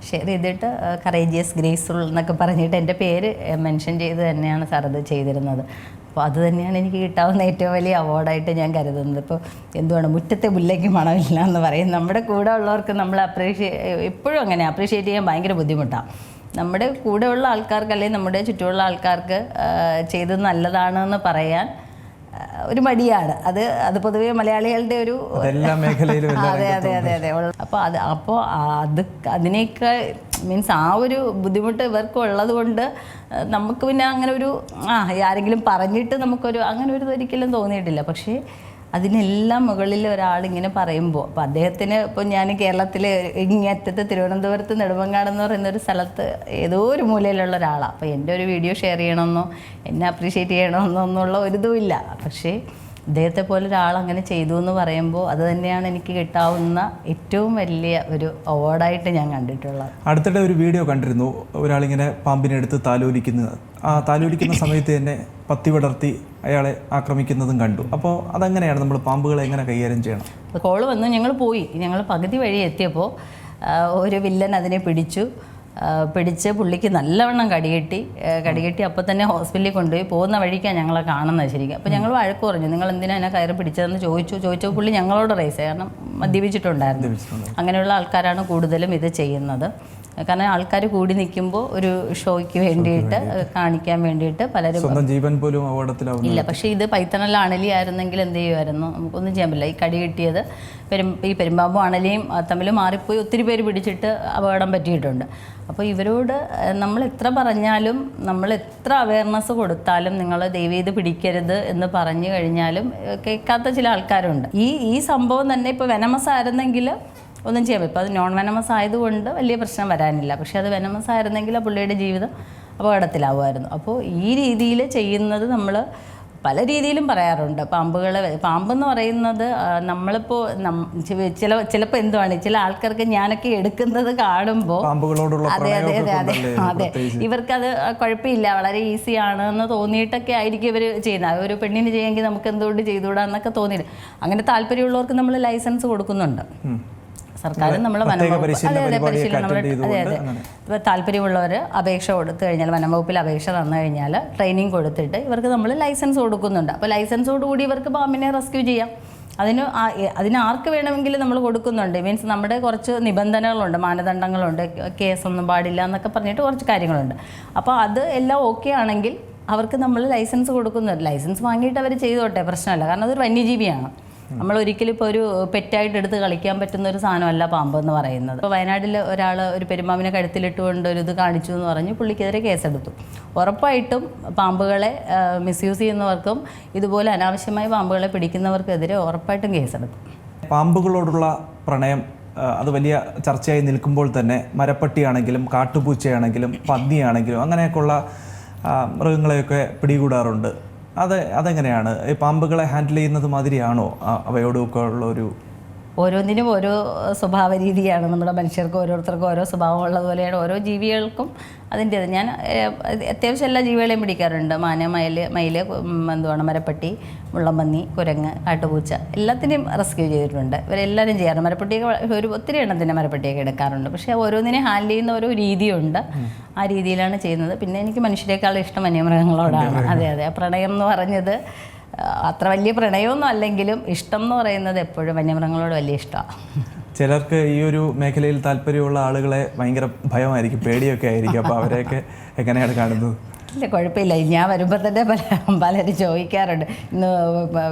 ഷെയർ ചെയ്തിട്ട് കറേജിയസ് ഗ്രേസ്ഫുൾ എന്നൊക്കെ പറഞ്ഞിട്ട് എന്റെ പേര് മെൻഷൻ ചെയ്ത് തന്നെയാണ് സാർ അത് ചെയ്തിരുന്നത്. അപ്പോൾ അത് തന്നെയാണ് എനിക്ക് കിട്ടാവുന്ന ഏറ്റവും വലിയ അവാർഡായിട്ട് ഞാൻ കരുതുന്നത്. ഇപ്പോൾ എന്തുവാണ് മുറ്റത്തെ മുല്ലയ്ക്ക് മണമില്ല എന്ന് പറയും. നമ്മുടെ കൂടെ ഉള്ളവർക്ക് നമ്മൾ അപ്രീഷിയേ എപ്പോഴും അങ്ങനെ അപ്രീഷിയേറ്റ് ചെയ്യാൻ ഭയങ്കര ബുദ്ധിമുട്ടാണ് നമ്മുടെ കൂടെയുള്ള ആൾക്കാർക്ക് അല്ലെങ്കിൽ നമ്മുടെ ചുറ്റുമുള്ള ആൾക്കാർക്ക് ചെയ്തത് നല്ലതാണെന്ന് പറയാൻ ഒരു മടിയാണ്. അത് അത് പൊതുവേ മലയാളികളുടെ ഒരു മേഖലയിലും അതെ അതെ അതെ അതെ. അപ്പോൾ അത് അപ്പോൾ അത് അതിനേക്കാൾ മീൻസ് ആ ഒരു ബുദ്ധിമുട്ട് ഇവർക്ക് ഉള്ളത് കൊണ്ട് നമുക്ക് പിന്നെ അങ്ങനെ ഒരു ആ ആരെങ്കിലും പറഞ്ഞിട്ട് നമുക്കൊരു അങ്ങനെ ഒരു ഒരിക്കലും തോന്നിയിട്ടില്ല. പക്ഷേ അതിനെല്ലാം മുകളിൽ ഒരാൾ ഇങ്ങനെ പറയുമ്പോൾ അപ്പോൾ അദ്ദേഹത്തിന് ഇപ്പോൾ ഞാൻ കേരളത്തിൽ ഇങ്ങറ്റത്ത് തിരുവനന്തപുരത്ത് നെടുമങ്ങാട് പറയുന്ന ഒരു സ്ഥലത്ത് ഏതോ ഒരു മൂലയിലുള്ള ഒരാളാണ് അപ്പോൾ എന്റെ ഒരു വീഡിയോ ഷെയർ ചെയ്യണമെന്നോ എന്നെ അപ്രീഷിയേറ്റ് ചെയ്യണമെന്നോ എന്നുള്ള ഒരിതുമില്ല പക്ഷേ അദ്ദേഹത്തെ പോലെ ഒരാൾ അങ്ങനെ ചെയ്തു എന്ന് പറയുമ്പോൾ അത് തന്നെയാണ് എനിക്ക് കിട്ടാവുന്ന ഏറ്റവും വലിയ ഒരു അവാർഡായിട്ട് ഞാൻ കണ്ടിട്ടുള്ളത്. അടുത്തിടെ ഒരു വീഡിയോ കണ്ടിരുന്നു ഒരാളിങ്ങനെ പാമ്പിനെ എടുത്ത് താലോലിക്കുന്നത് ആ താലോലിക്കുന്ന സമയത്ത് തന്നെ പത്തി വിടർത്തി അയാളെ ആക്രമിക്കുന്നതും കണ്ടു. അപ്പോൾ അതെങ്ങനെയാണ് നമ്മൾ പാമ്പുകളെ എങ്ങനെ കൈകാര്യം ചെയ്യണം? കോൾ വന്ന് ഞങ്ങൾ പോയി. ഞങ്ങൾ പകുതി വഴി എത്തിയപ്പോൾ ഒരു വില്ലൻ അതിനെ പിടിച്ചു. പിടിച്ച് പുള്ളിക്ക് നല്ലവണ്ണം കടികെട്ടി കടികെട്ടി അപ്പോൾ തന്നെ ഹോസ്പിറ്റലിൽ കൊണ്ടുപോയി. പോകുന്ന വഴിക്കാണ് ഞങ്ങളെ കാണുന്നത് ശരിക്കും. അപ്പോൾ ഞങ്ങൾ വഴക്ക് പറഞ്ഞു നിങ്ങൾ എന്തിനാ എന്നെ കയറി പിടിച്ചതെന്ന് ചോദിച്ചു. ചോദിച്ചപ്പോൾ പുള്ളി ഞങ്ങളോട് റേസ് കാരണം മദ്യപിച്ചിട്ടുണ്ടായിരുന്നു. അങ്ങനെയുള്ള ആൾക്കാരാണ് കൂടുതലും ഇത് ചെയ്യുന്നത്. കാരണം ആൾക്കാർ കൂടി നിൽക്കുമ്പോൾ ഒരു ഷോയ്ക്ക് വേണ്ടിയിട്ട് കാണിക്കാൻ വേണ്ടിയിട്ട് പലരും ജീവൻ പോലും അപകടത്തിലാവും ഇല്ല പക്ഷേ ഇത് പൈത്തണല്ല അണലി ആയിരുന്നെങ്കിൽ എന്ത് ചെയ്യുമായിരുന്നു? നമുക്കൊന്നും ചെയ്യാൻ പറ്റില്ല. ഈ കടി കിട്ടിയത് പെരും ഈ പെരുമ്പാമ്പും അണലിയും തമ്മിൽ മാറിപ്പോയി ഒത്തിരി പേര് പിടിച്ചിട്ട് അപകടം പറ്റിയിട്ടുണ്ട്. അപ്പോൾ ഇവരോട് നമ്മൾ എത്ര പറഞ്ഞാലും നമ്മൾ എത്ര അവയർനെസ് കൊടുത്താലും നിങ്ങൾ ദയവ് ചെയ്ത് പിടിക്കരുത് എന്ന് പറഞ്ഞു കഴിഞ്ഞാലും കേൾക്കാത്ത ചില ആൾക്കാരുണ്ട്. ഈ ഈ സംഭവം തന്നെ ഇപ്പോൾ വെനമസ് ആയിരുന്നെങ്കിൽ ഒന്നും ചെയ്യാൻ പറ്റും അത് നോൺ വെനമസ് ആയതുകൊണ്ട് വലിയ പ്രശ്നം വരാനില്ല. പക്ഷേ അത് വെനമസ് ആയിരുന്നെങ്കിൽ ആ പുള്ളിയുടെ ജീവിതം അപകടത്തിലാവുമായിരുന്നു. അപ്പോൾ ഈ രീതിയിൽ ചെയ്യുന്നത് നമ്മൾ പല രീതിയിലും പറയാറുണ്ട്. പാമ്പുകളെ പാമ്പെന്ന് പറയുന്നത് നമ്മളിപ്പോൾ ചില ചിലപ്പോൾ എന്തുവാണ് ചില ആൾക്കാർക്ക് ഞാനൊക്കെ എടുക്കുന്നത് കാണുമ്പോൾ അതെ അതെ അതെ അതെ അതെ. ഇവർക്കത് കുഴപ്പമില്ല. വളരെ ഈസി ആണ് എന്ന് തോന്നിയിട്ടൊക്കെ ആയിരിക്കും ഇവർ ചെയ്യുന്നത്. ഒരു പെണ്ണിന് ചെയ്യാമെങ്കിൽ നമുക്ക് എന്തുകൊണ്ട് ചെയ്തുകൂടാ എന്നൊക്കെ തോന്നിയിട്ട് അങ്ങനെ താല്പര്യമുള്ളവർക്ക് നമ്മൾ ലൈസൻസ് കൊടുക്കുന്നുണ്ട്. ഉം. നമ്മൾ വനംവകുപ്പ് താല്പര്യമുള്ളവർ അപേക്ഷ കൊടുത്തു കഴിഞ്ഞാൽ വനംവകുപ്പിൽ അപേക്ഷ തന്നു കഴിഞ്ഞാൽ ട്രെയിനിങ് കൊടുത്തിട്ട് ഇവർക്ക് നമ്മൾ ലൈസൻസ് കൊടുക്കുന്നുണ്ട്. അപ്പോൾ ലൈസൻസോടുകൂടി ഇവർക്ക് പാമ്പിനെ റെസ്ക്യൂ ചെയ്യാം. അതിന് അതിന് ആർക്ക് വേണമെങ്കിലും നമ്മൾ കൊടുക്കുന്നുണ്ട്. മീൻസ് നമ്മുടെ കുറച്ച് നിബന്ധനകളുണ്ട് മാനദണ്ഡങ്ങളുണ്ട് കേസൊന്നും പാടില്ല എന്നൊക്കെ പറഞ്ഞിട്ട് കുറച്ച് കാര്യങ്ങളുണ്ട്. അപ്പോൾ അത് എല്ലാം ഓക്കെ ആണെങ്കിൽ അവർക്ക് നമ്മൾ ലൈസൻസ് കൊടുക്കുന്നുണ്ട്. ലൈസൻസ് വാങ്ങിയിട്ട് അവർ ചെയ്തോട്ടെ പ്രശ്നമല്ല. കാരണം അതൊരു വന്യജീവിയാണ്. നമ്മൾ ഒരിക്കലും ഇപ്പോൾ ഒരു പെറ്റായിട്ട് എടുത്ത് കളിക്കാൻ പറ്റുന്ന ഒരു സാധനമല്ല പാമ്പ് എന്ന് പറയുന്നത്. ഇപ്പോൾ വയനാട്ടിൽ ഒരാൾ ഒരു പെരുമ്പാമ്പിനെ കഴുത്തിലിട്ടുകൊണ്ട് ഒരു ഇത് കാണിച്ചു എന്ന് പറഞ്ഞ് പുള്ളിക്കെതിരെ കേസെടുത്തു. ഉറപ്പായിട്ടും പാമ്പുകളെ മിസ്യൂസ് ചെയ്യുന്നവർക്കും ഇതുപോലെ അനാവശ്യമായി പാമ്പുകളെ പിടിക്കുന്നവർക്കെതിരെ ഉറപ്പായിട്ടും കേസെടുക്കും പാമ്പുകളോടുള്ള പ്രണയം അത് വലിയ ചർച്ചയായി നിൽക്കുമ്പോൾ തന്നെ മരപ്പട്ടിയാണെങ്കിലും കാട്ടുപൂച്ചയാണെങ്കിലും പന്നിയാണെങ്കിലും അങ്ങനെയൊക്കെയുള്ള മൃഗങ്ങളെയൊക്കെ പിടികൂടാറുണ്ട്. അത് അതെങ്ങനെയാണ്? ഈ പാമ്പുകളെ ഹാൻഡിൽ ചെയ്യുന്നത് മാതിരിയാണോ? അവയോടൊക്കെ ഉള്ള ഒരു ഓരോന്നിനും ഓരോ സ്വഭാവ രീതിയാണ്. നമ്മുടെ മനുഷ്യർക്ക് ഓരോരുത്തർക്കും ഓരോ സ്വഭാവം ഉള്ളതുപോലെയാണ് ഓരോ ജീവികൾക്കും അതിന്റേത്. ഞാൻ അത്യാവശ്യം എല്ലാ ജീവികളെയും പിടിക്കാറുണ്ട്. മാന മയിൽ മയിൽ എന്തുവാണ് മരപ്പട്ടി മുള്ളമ്പന്നി കുരങ്ങ് കാട്ടുപൂച്ച എല്ലാത്തിനെയും റെസ്ക്യൂ ചെയ്തിട്ടുണ്ട്. ഇവരെല്ലാവരും ചെയ്യാറുണ്ട്. മരപ്പട്ടിയൊക്കെ ഒരു ഒത്തിരി എണ്ണം എണ്ണത്തിന്റെ മരപ്പട്ടിയൊക്കെ എടുക്കാറുണ്ട്. പക്ഷേ ഓരോന്നിനെ ഹാൻഡിൽ ചെയ്യുന്ന ഓരോ രീതിയുണ്ട്. ആ രീതിയിലാണ് ചെയ്യുന്നത്. പിന്നെ എനിക്ക് മനുഷ്യരെക്കാളും ഇഷ്ടം വന്യമൃഗങ്ങളോടാണ്. അതെ അതെ. പ്രണയം എന്ന് പറഞ്ഞത് അത്ര വലിയ പ്രണയമൊന്നും അല്ലെങ്കിലും ഇഷ്ടം എന്ന് പറയുന്നത് എപ്പോഴും വന്യമൃഗങ്ങളോട് വലിയ ഇഷ്ടമാണ്. ചിലർക്ക് ഈ ഒരു മേഖലയിൽ താല്പര്യമുള്ള ആളുകളെ ഭയങ്കര ഭയമായിരിക്കും പേടിയൊക്കെ ആയിരിക്കും. അപ്പോൾ അവരെയൊക്കെ എങ്ങനെയാണ് കാണുന്നത്? ഇല്ല കുഴപ്പമില്ല. ഞാൻ വരുമ്പോൾ തന്നെ പല പലരും ചോദിക്കാറുണ്ട്. ഇന്ന്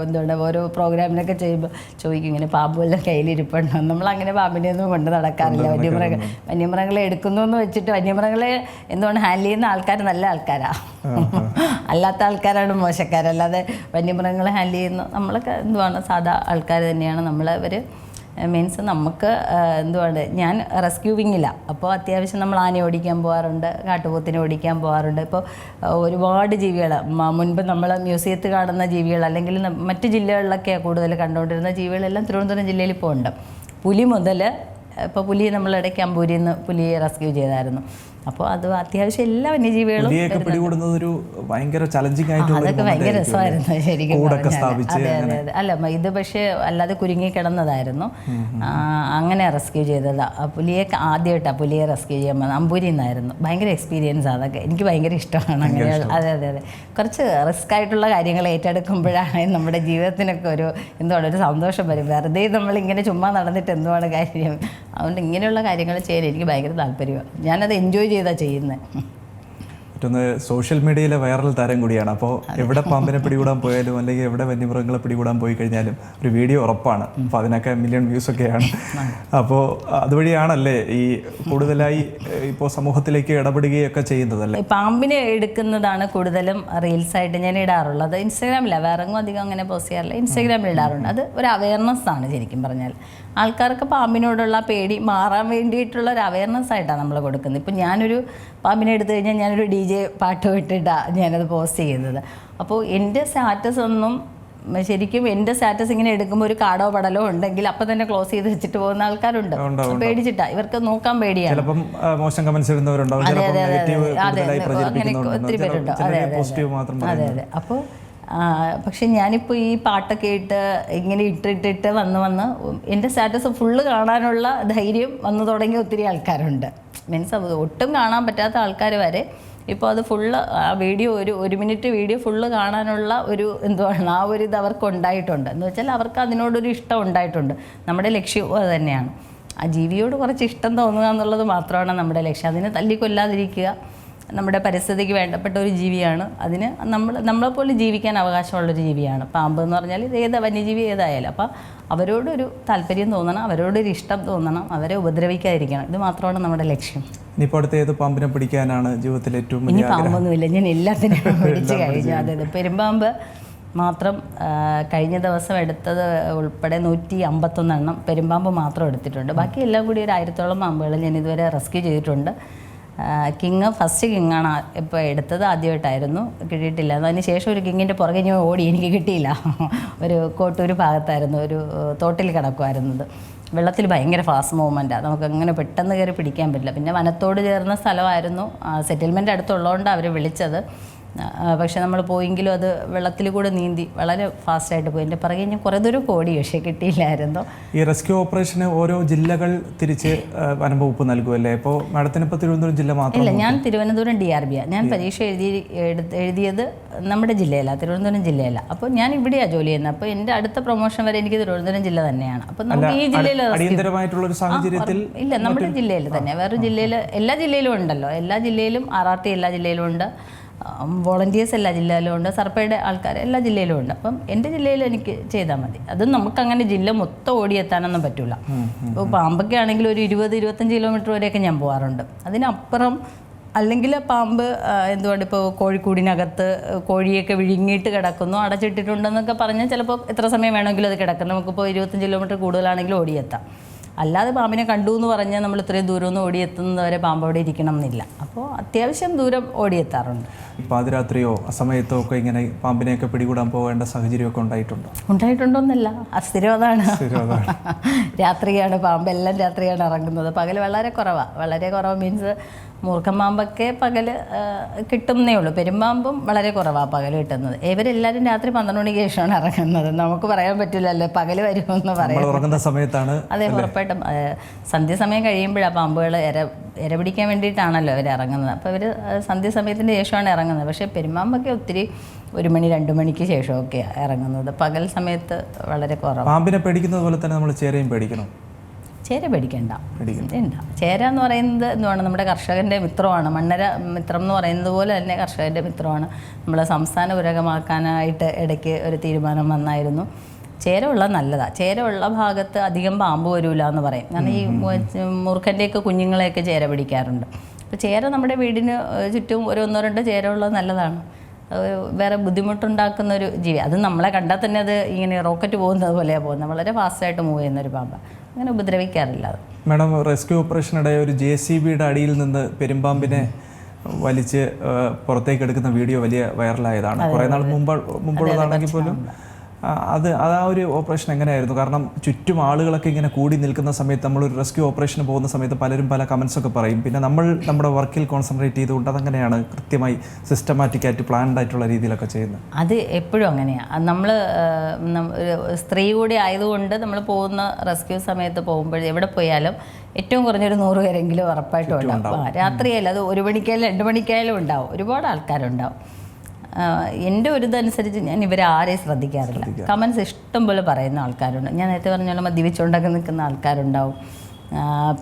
എന്തുകൊണ്ട് ഓരോ പ്രോഗ്രാമിനൊക്കെ ചെയ്യുമ്പോൾ ചോദിക്കും ഇങ്ങനെ പാമ്പ് വല്ലതും കയ്യിലിരിപ്പുണ്ടോ? നമ്മളങ്ങനെ പാമ്പിനെ ഒന്നും കൊണ്ട് നടക്കാറില്ല. വന്യമൃഗ വന്യമൃഗങ്ങളെ എടുക്കുന്നു എന്ന് വെച്ചിട്ട് വന്യമൃഗങ്ങളെ എന്തുകൊണ്ട് ഹാൻഡിൽ ചെയ്യുന്ന ആൾക്കാർ നല്ല ആൾക്കാരാണ് അല്ലാത്ത ആൾക്കാരാണ് മോശക്കാരല്ലാതെ വന്യമൃഗങ്ങളെ ഹാൻഡിൽ ചെയ്യുന്ന നമ്മളൊക്കെ എന്തുവാണ് സാധാ ആൾക്കാർ തന്നെയാണ്. നമ്മളവർ മീൻസ് നമുക്ക് എന്തുവാണ് ഞാൻ റെസ്ക്യൂ വിങ്ങില്ല അപ്പോൾ അത്യാവശ്യം നമ്മൾ ആനയെ ഓടിക്കാൻ പോകാറുണ്ട് കാട്ടുപോത്തിനെ ഓടിക്കാൻ പോകാറുണ്ട് ഇപ്പോൾ ഒരുപാട് ജീവികൾ മുൻപ് നമ്മൾ മ്യൂസിയത്തിൽ കാണുന്ന ജീവികൾ അല്ലെങ്കിൽ മറ്റ് ജില്ലകളിലൊക്കെ കൂടുതൽ കണ്ടുകൊണ്ടിരുന്ന ജീവികളെല്ലാം തിരുവനന്തപുരം ജില്ലയിൽ ഇപ്പോൾ ഉണ്ട്. പുലി മുതൽ ഇപ്പോൾ പുലി നമ്മളിടയ്ക്ക് അമ്പൂരിയിൽ നിന്ന് പുലിയെ റെസ്ക്യൂ ചെയ്തായിരുന്നു. അപ്പോൾ അത് അത്യാവശ്യം എല്ലാ വന്യജീവികളും പിടികൂടുന്നത് ഒരു ഭയങ്കര ചലഞ്ചിങ് ആയിട്ടുള്ള അതൊക്കെ ഭയങ്കര രസമായിരുന്നു ശരിക്കും അതെ അതെ അതെ. അല്ല ഇത് പക്ഷേ അല്ലാതെ കുരുങ്ങി കിടന്നതായിരുന്നു. അങ്ങനെ റെസ്ക്യൂ ചെയ്തതാ. പുലിയെ ആദ്യമായിട്ടാണ് പുലിയെ റെസ്ക്യൂ ചെയ്യാൻ പോകുന്നത് അമ്പൂരിൽ നിന്നായിരുന്നു ഭയങ്കര എക്സ്പീരിയൻസ് അതൊക്കെ. എനിക്ക് ഭയങ്കര ഇഷ്ടമാണ് അങ്ങനെയുള്ള അതെ അതെ അതെ. കുറച്ച് റിസ്ക് ആയിട്ടുള്ള കാര്യങ്ങൾ ഏറ്റെടുക്കുമ്പോഴാണ് നമ്മുടെ ജീവിതത്തിനൊക്കെ ഒരു എന്തുവാണ് ഒരു സന്തോഷം വരും. വെറുതെ നമ്മളിങ്ങനെ ചുമ്മാ നടന്നിട്ട് എന്തുവാണ് കാര്യം? അതുകൊണ്ട് ഇങ്ങനെയുള്ള കാര്യങ്ങൾ ചെയ്യാൻ എനിക്ക് ഭയങ്കര താല്പര്യമാണ്. ഞാനത് എൻജോയ് ചെയ്താണ് ചെയ്യുന്നത് മറ്റൊന്ന് സോഷ്യൽ മീഡിയയിലെ വൈറൽ താരം കൂടിയാണ്. അപ്പോൾ എവിടെ പാമ്പിനെ പിടികൂടാൻ പോയാലും അല്ലെങ്കിൽ എവിടെ വന്യമൃഗങ്ങളെ പിടികൂടാൻ പോയി കഴിഞ്ഞാലും ഒരു വീഡിയോ ഉറപ്പാണ്. അപ്പോൾ അതിനൊക്കെ മില്യൺ വ്യൂസ് ഒക്കെയാണ്. അപ്പോൾ അതുവഴിയാണല്ലേ ഈ കൂടുതലായി ഇപ്പോൾ സമൂഹത്തിലേക്ക് ഇടപെടുകയൊക്കെ ചെയ്യുന്നതല്ലേ? അല്ലേ പാമ്പിനെ എടുക്കുന്നതാണ് കൂടുതലും റീൽസ് ആയിട്ട് ഞാൻ ഇടാറുള്ളത്. ഇൻസ്റ്റാഗ്രാമിലാണ് വേറെ എങ്ങും അധികം അങ്ങനെ പോസ്റ്റ് ചെയ്യാറില്ല. ഇൻസ്റ്റാഗ്രാമിൽ ഇടാറുണ്ട്. അത് ഒരു അവയർനെസ് ആണ് ശരിക്കും പറഞ്ഞാൽ. ആൾക്കാർക്ക് പാമ്പിനോടുള്ള പേടി മാറാൻ വേണ്ടിയിട്ടുള്ള ഒരു അവയർനെസ് ആയിട്ടാണ് നമ്മൾ കൊടുക്കുന്നത്. ഇപ്പം ഞാനൊരു പാമ്പിനെ എടുത്തു കഴിഞ്ഞാൽ ഞാനൊരു ഡി ജെ പാട്ട് വിട്ടിട്ടാണ് ഞാനത് പോസ്റ്റ് ചെയ്യുന്നത്. അപ്പോൾ എന്റെ സ്റ്റാറ്റസ് ഒന്നും ശരിക്കും എന്റെ സ്റ്റാറ്റസ് ഇങ്ങനെ എടുക്കുമ്പോൾ ഒരു കാടോ പടലോ ഉണ്ടെങ്കിൽ അപ്പം തന്നെ ക്ലോസ് ചെയ്ത് വെച്ചിട്ട് പോകുന്ന ആൾക്കാരുണ്ട്. പേടിച്ചിട്ടാ. ഇവർക്ക് നോക്കാൻ പേടിയാണ്. മോശം കമന്റ്സ് ഇടുന്നവരുണ്ടാവും. അതെ, അതെ, അതെ. അങ്ങനെ ഒത്തിരി പേരുണ്ട്. അതെ, അതെ, അതെ. അപ്പോൾ പക്ഷെ ഞാനിപ്പോൾ ഈ പാട്ടൊക്കെ ഇട്ട് ഇങ്ങനെ ഇട്ടിട്ടിട്ട് വന്ന് വന്ന് എന്റെ സ്റ്റാറ്റസ് ഫുള്ള് കാണാനുള്ള ധൈര്യം വന്നു തുടങ്ങിയ ഒത്തിരി ആൾക്കാരുണ്ട്. മീൻസ് ഒട്ടും കാണാൻ പറ്റാത്ത ആൾക്കാർ വരെ ഇപ്പോൾ അത് ഫുള്ള് ആ വീഡിയോ ഒരു ഒരു മിനിറ്റ് വീഡിയോ ഫുള്ള് കാണാനുള്ള ഒരു എന്തുവാണ് ആ ഒരു ഇത് അവർക്ക് ഉണ്ടായിട്ടുണ്ട്. എന്ന് വെച്ചാൽ അവർക്ക് അതിനോടൊരു ഇഷ്ടം ഉണ്ടായിട്ടുണ്ട്. നമ്മുടെ ലക്ഷ്യം അത് തന്നെയാണ്. ആ ജീവിയോട് കുറച്ച് ഇഷ്ടം തോന്നുക എന്നുള്ളത് മാത്രമാണ് നമ്മുടെ ലക്ഷ്യം. അതിനെ തല്ലിക്കൊല്ലാതിരിക്കുക. നമ്മുടെ പരിസ്ഥിതിക്ക് വേണ്ടപ്പെട്ട ഒരു ജീവിയാണ്. അതിന് നമ്മൾ നമ്മളെപ്പോലെ ജീവിക്കാൻ അവകാശമുള്ളൊരു ജീവിയാണ്. പാമ്പ് എന്ന് പറഞ്ഞാൽ ഇത് ഏത് വന്യജീവി ഏതായാലും. അപ്പോൾ അവരോടൊരു താല്പര്യം തോന്നണം അവരോടൊരു ഇഷ്ടം തോന്നണം അവരെ ഉപദ്രവിക്കാതിരിക്കണം. ഇത് മാത്രമാണ് നമ്മുടെ ലക്ഷ്യം. ഇനിയിപ്പോൾ അടുത്ത ഏത് പാമ്പിനെ പിടിക്കാനാണ് ജീവിതത്തിൽ ഏറ്റവും ഇനി പാമ്പൊന്നുമില്ല. ഞാൻ എല്ലാത്തിനും പിടിച്ച് കഴിഞ്ഞു. അതെ പെരുമ്പാമ്പ് മാത്രം കഴിഞ്ഞ ദിവസം എടുത്തത് ഉൾപ്പെടെ നൂറ്റി അമ്പത്തൊന്നെണ്ണം പെരുമ്പാമ്പ് മാത്രം എടുത്തിട്ടുണ്ട്. ബാക്കി എല്ലാം കൂടി ഒരു ആയിരത്തോളം പാമ്പുകൾ ഞാൻ ഇതുവരെ റെസ്ക്യൂ ചെയ്തിട്ടുണ്ട്. കിങ് ഫസ്റ്റ് കിങ്ങാണ് ഇപ്പോൾ എടുത്തത്. ആദ്യമായിട്ടായിരുന്നു കിട്ടിയിട്ടില്ല. അതിന് ശേഷം ഒരു കിങ്ങിന്റെ പുറകെ ഞാൻ ഓടി എനിക്ക് കിട്ടിയില്ല. ഒരു കോട്ടൂർ ഭാഗത്തായിരുന്നു. ഒരു തോട്ടിൽ കിടക്കുമായിരുന്നത് വെള്ളത്തിൽ ഭയങ്കര ഫാസ്റ്റ് മൂവ്മെന്റാണ് നമുക്ക് അങ്ങനെ പെട്ടെന്ന് കയറി പിടിക്കാൻ പറ്റില്ല. പിന്നെ വനത്തോട് ചേർന്ന സ്ഥലമായിരുന്നു. സെറ്റിൽമെന്റ് അടുത്തുള്ളതുകൊണ്ട് അവർ വിളിച്ചത്. പക്ഷെ നമ്മൾ പോയെങ്കിലും അത് വെള്ളത്തിൽ കൂടെ നീന്തി വളരെ ഫാസ്റ്റായിട്ട് പോയി. എന്റെ പിറകെ ഞാൻ കുറേ ദൂരം ഓടി പക്ഷേ കിട്ടിയില്ലായിരുന്നു. ഈ റെസ്ക്യൂ ഓപ്പറേഷന് ഓരോ ജില്ലകൾ തിരിച്ച് വനംവകുപ്പ് വനം വകുപ്പ് നൽകുമല്ലേ ഇപ്പോൾ മാഡത്തിന് ഇപ്പോൾ തിരുവനന്തപുരം ജില്ല മാത്രം ഇല്ല ഞാൻ തിരുവനന്തപുരം ഡി ആർ ബിയാണ് ഞാൻ പരീക്ഷ എഴുതി എഴുതിയത് നമ്മുടെ ജില്ലയല്ല തിരുവനന്തപുരം ജില്ലയല്ല. അപ്പോൾ ഞാൻ ഇവിടെയാണ് ജോലി ചെയ്യുന്നത്. അപ്പോൾ എന്റെ അടുത്ത പ്രൊമോഷൻ വരെ എനിക്ക് തിരുവനന്തപുരം ജില്ല തന്നെയാണ്. അപ്പോൾ നമുക്ക് ഈ ജില്ലയിൽ അടിയന്തരമായിട്ടുള്ള ഒരു സാഹചര്യത്തിൽ ഇല്ല നമ്മുടെ ജില്ലയിൽ തന്നെ. വേറെ ജില്ലയിൽ എല്ലാ ജില്ലയിലും ഉണ്ടല്ലോ. എല്ലാ ജില്ലയിലും ആർ ആർ ടി എല്ലാ ജില്ലയിലും ഉണ്ട്. വോളണ്ടിയേഴ്സ് എല്ലാ ജില്ലയിലും ഉണ്ട്. സർപ്പയുടെ ആൾക്കാർ എല്ലാ ജില്ലയിലും ഉണ്ട്. അപ്പം എന്റെ ജില്ലയിൽ എനിക്ക് ചെയ്താൽ മതി. അത് നമുക്കങ്ങനെ ജില്ല മൊത്തം ഓടിയെത്താനൊന്നും പറ്റില്ല ഇപ്പോൾ പാമ്പൊക്കെ ആണെങ്കിൽ ഒരു ഇരുപത് ഇരുപത്തഞ്ച് കിലോമീറ്റർ വരെയൊക്കെ ഞാൻ പോകാറുണ്ട് അതിനപ്പുറം അല്ലെങ്കിൽ പാമ്പ് എന്തുകൊണ്ട് ഇപ്പോൾ കോഴിക്കൂടിനകത്ത് കോഴിയൊക്കെ വിഴുങ്ങിയിട്ട് കിടക്കുന്നു അടച്ചിട്ടിട്ടുണ്ടെന്നൊക്കെ പറഞ്ഞാൽ ചിലപ്പോൾ എത്ര സമയം വേണമെങ്കിലും അത് കിടക്കും. നമുക്കിപ്പോൾ ഇരുപത്തഞ്ച് കിലോമീറ്റർ കൂടുതലാണെങ്കിലും ഓടിയെത്താം. അല്ലാതെ പാമ്പിനെ കണ്ടു എന്ന് പറഞ്ഞാൽ നമ്മൾ ഇത്രയും ദൂരം ഒന്ന് ഓടിയെത്തുന്നവരെ പാമ്പ് അവിടെ ഇരിക്കണം എന്നില്ല. അപ്പോൾ അത്യാവശ്യം ദൂരം ഓടിയെത്താറുണ്ട്. പാതിരാത്രിയോ അസമയത്തോ ഒക്കെ ഇങ്ങനെ പാമ്പിനെയൊക്കെ പിടികൂടാൻ പോകേണ്ട സാഹചര്യമൊക്കെ ഉണ്ടായിട്ടുണ്ടോ? ഉണ്ടായിട്ടുണ്ടോന്നല്ല. അസ്ഥിരതാണ് രാത്രിയാണ് പാമ്പ് എല്ലാം രാത്രിയാണ് ഇറങ്ങുന്നത്. പകൽ വളരെ കുറവാണ് വളരെ കുറവ് മീൻസ് മൂർഖൻ പാമ്പൊക്കെ പകൽ കിട്ടുന്നേ ഉള്ളൂ. പെരുമ്പാമ്പും വളരെ കുറവാണ് പകൽ കിട്ടുന്നത്. ഇവരെല്ലാവരും രാത്രി പന്ത്രണ്ട് മണിക്ക് ശേഷമാണ് ഇറങ്ങുന്നത്. നമുക്ക് പറയാൻ പറ്റില്ലല്ലോ പകൽ വരുമെന്ന് പറയാം ഉറങ്ങുന്ന സമയത്താണ് അതെ ഉറപ്പായിട്ടും. സന്ധ്യസമയം കഴിയുമ്പോഴാണ് പാമ്പുകൾ ഇര ഇര പിടിക്കാൻ വേണ്ടിയിട്ടാണല്ലോ അവർ ഇറങ്ങുന്നത്. അപ്പോൾ അവർ സന്ധ്യസമയത്തിന് ശേഷമാണ് ഇറങ്ങുന്നത്. പക്ഷേ പെരുമ്പാമ്പൊക്കെ ഒത്തിരി ഒരു മണി രണ്ട് മണിക്ക് ശേഷമൊക്കെയാണ് ഇറങ്ങുന്നത്. പകൽ സമയത്ത് വളരെ കുറവ്. പാമ്പിനെ പേടിക്കുന്നത് പോലെ തന്നെ നമ്മൾ ചേരയും പേടിക്കണം. ചേര പേടിക്കണ്ട. പേടിക്കണം ഉണ്ട് ചേര എന്ന് പറയുന്നത് എന്തുവാണ്? നമ്മുടെ കർഷകന്റെ മിത്രമാണ്. മണ്ണര മിത്രം എന്ന് പറയുന്നത് പോലെ തന്നെ കർഷകന്റെ മിത്രമാണ്. നമ്മളെ സംസ്ഥാന പുരകമാക്കാനായിട്ട് ഇടയ്ക്ക് ഒരു തീരുമാനം വന്നായിരുന്നു. ചേര ഉള്ള നല്ലതാണ് ചേര ഉള്ള ഭാഗത്ത് അധികം പാമ്പ് വരില്ല എന്ന് പറയും. കാരണം ഈ മുറുക്കന്റെയൊക്കെ കുഞ്ഞുങ്ങളെയൊക്കെ ചേര പിടിക്കാറുണ്ട്. അപ്പോൾ ചേര നമ്മുടെ വീടിന് ചുറ്റും ഒരു ഒന്നോ രണ്ടോ ചേര ഉള്ളത് നല്ലതാണ്. വേറെ ബുദ്ധിമുട്ടുണ്ടാക്കുന്ന ഒരു ജീവി. അത് നമ്മളെ കണ്ടാൽ തന്നെ അത് ഇങ്ങനെ റോക്കറ്റ് പോകുന്നത് പോലെയാണ് പോകുന്നത്. വളരെ ഫാസ്റ്റായിട്ട് മൂവ് ചെയ്യുന്ന ഒരു പാമ്പ്. അങ്ങനെ ഉപദ്രവിക്കാറില്ല അത്. മാഡം റെസ്ക്യൂ ഓപ്പറേഷനിടെ ഒരു ജെ സി ബിയുടെ അടിയിൽ നിന്ന് പെരുമ്പാമ്പിനെ വലിച്ച് പുറത്തേക്ക് എടുക്കുന്ന വീഡിയോ വലിയ വൈറലായതാണ്. കുറേ നാൾ മുമ്പ് മുമ്പുള്ളതാണെങ്കിൽ പോലും അത് അത് ആ ഒരു ഓപ്പറേഷൻ എങ്ങനെയായിരുന്നു? കാരണം ചുറ്റും ആളുകളൊക്കെ ഇങ്ങനെ കൂടി നിൽക്കുന്ന സമയത്ത് നമ്മളൊരു റെസ്ക്യൂ ഓപ്പറേഷന് പോകുന്ന സമയത്ത് പലരും പല കമൻസ് ഒക്കെ പറയും. പിന്നെ നമ്മൾ നമ്മുടെ വർക്കിൽ കോൺസെൻട്രേറ്റ് ചെയ്തുകൊണ്ട് അതങ്ങനെയാണ് കൃത്യമായി സിസ്റ്റമാറ്റിക് ആയിട്ട് പ്ലാൻഡ് ആയിട്ടുള്ള രീതിയിലൊക്കെ ചെയ്യുന്നത്? അത് എപ്പോഴും അങ്ങനെയാണ് നമ്മൾ സ്ത്രീ കൂടി ആയതുകൊണ്ട് നമ്മൾ പോകുന്ന റെസ്ക്യൂ സമയത്ത് പോകുമ്പോൾ എവിടെ പോയാലും ഏറ്റവും കുറഞ്ഞൊരു നൂറ് പേരെങ്കിലും ഉറപ്പായിട്ടും ഉണ്ടാവും. രാത്രിയല്ല അത് ഒരു മണിക്കായാലും രണ്ട് മണിക്കായാലും ഉണ്ടാവും. ഒരുപാട് ആൾക്കാരുണ്ടാവും. എന്റെ ഒരു ഇതനുസരിച്ച് ഞാൻ ഇവരെ ആരെയും ശ്രദ്ധിക്കാറില്ല. കമൻസ് ഇഷ്ടം പോലെ പറയുന്ന ആൾക്കാരുണ്ട്. ഞാൻ നേരത്തെ പറഞ്ഞോളം മദ്യപിച്ചുകൊണ്ടൊക്കെ നിൽക്കുന്ന ആൾക്കാരുണ്ടാവും.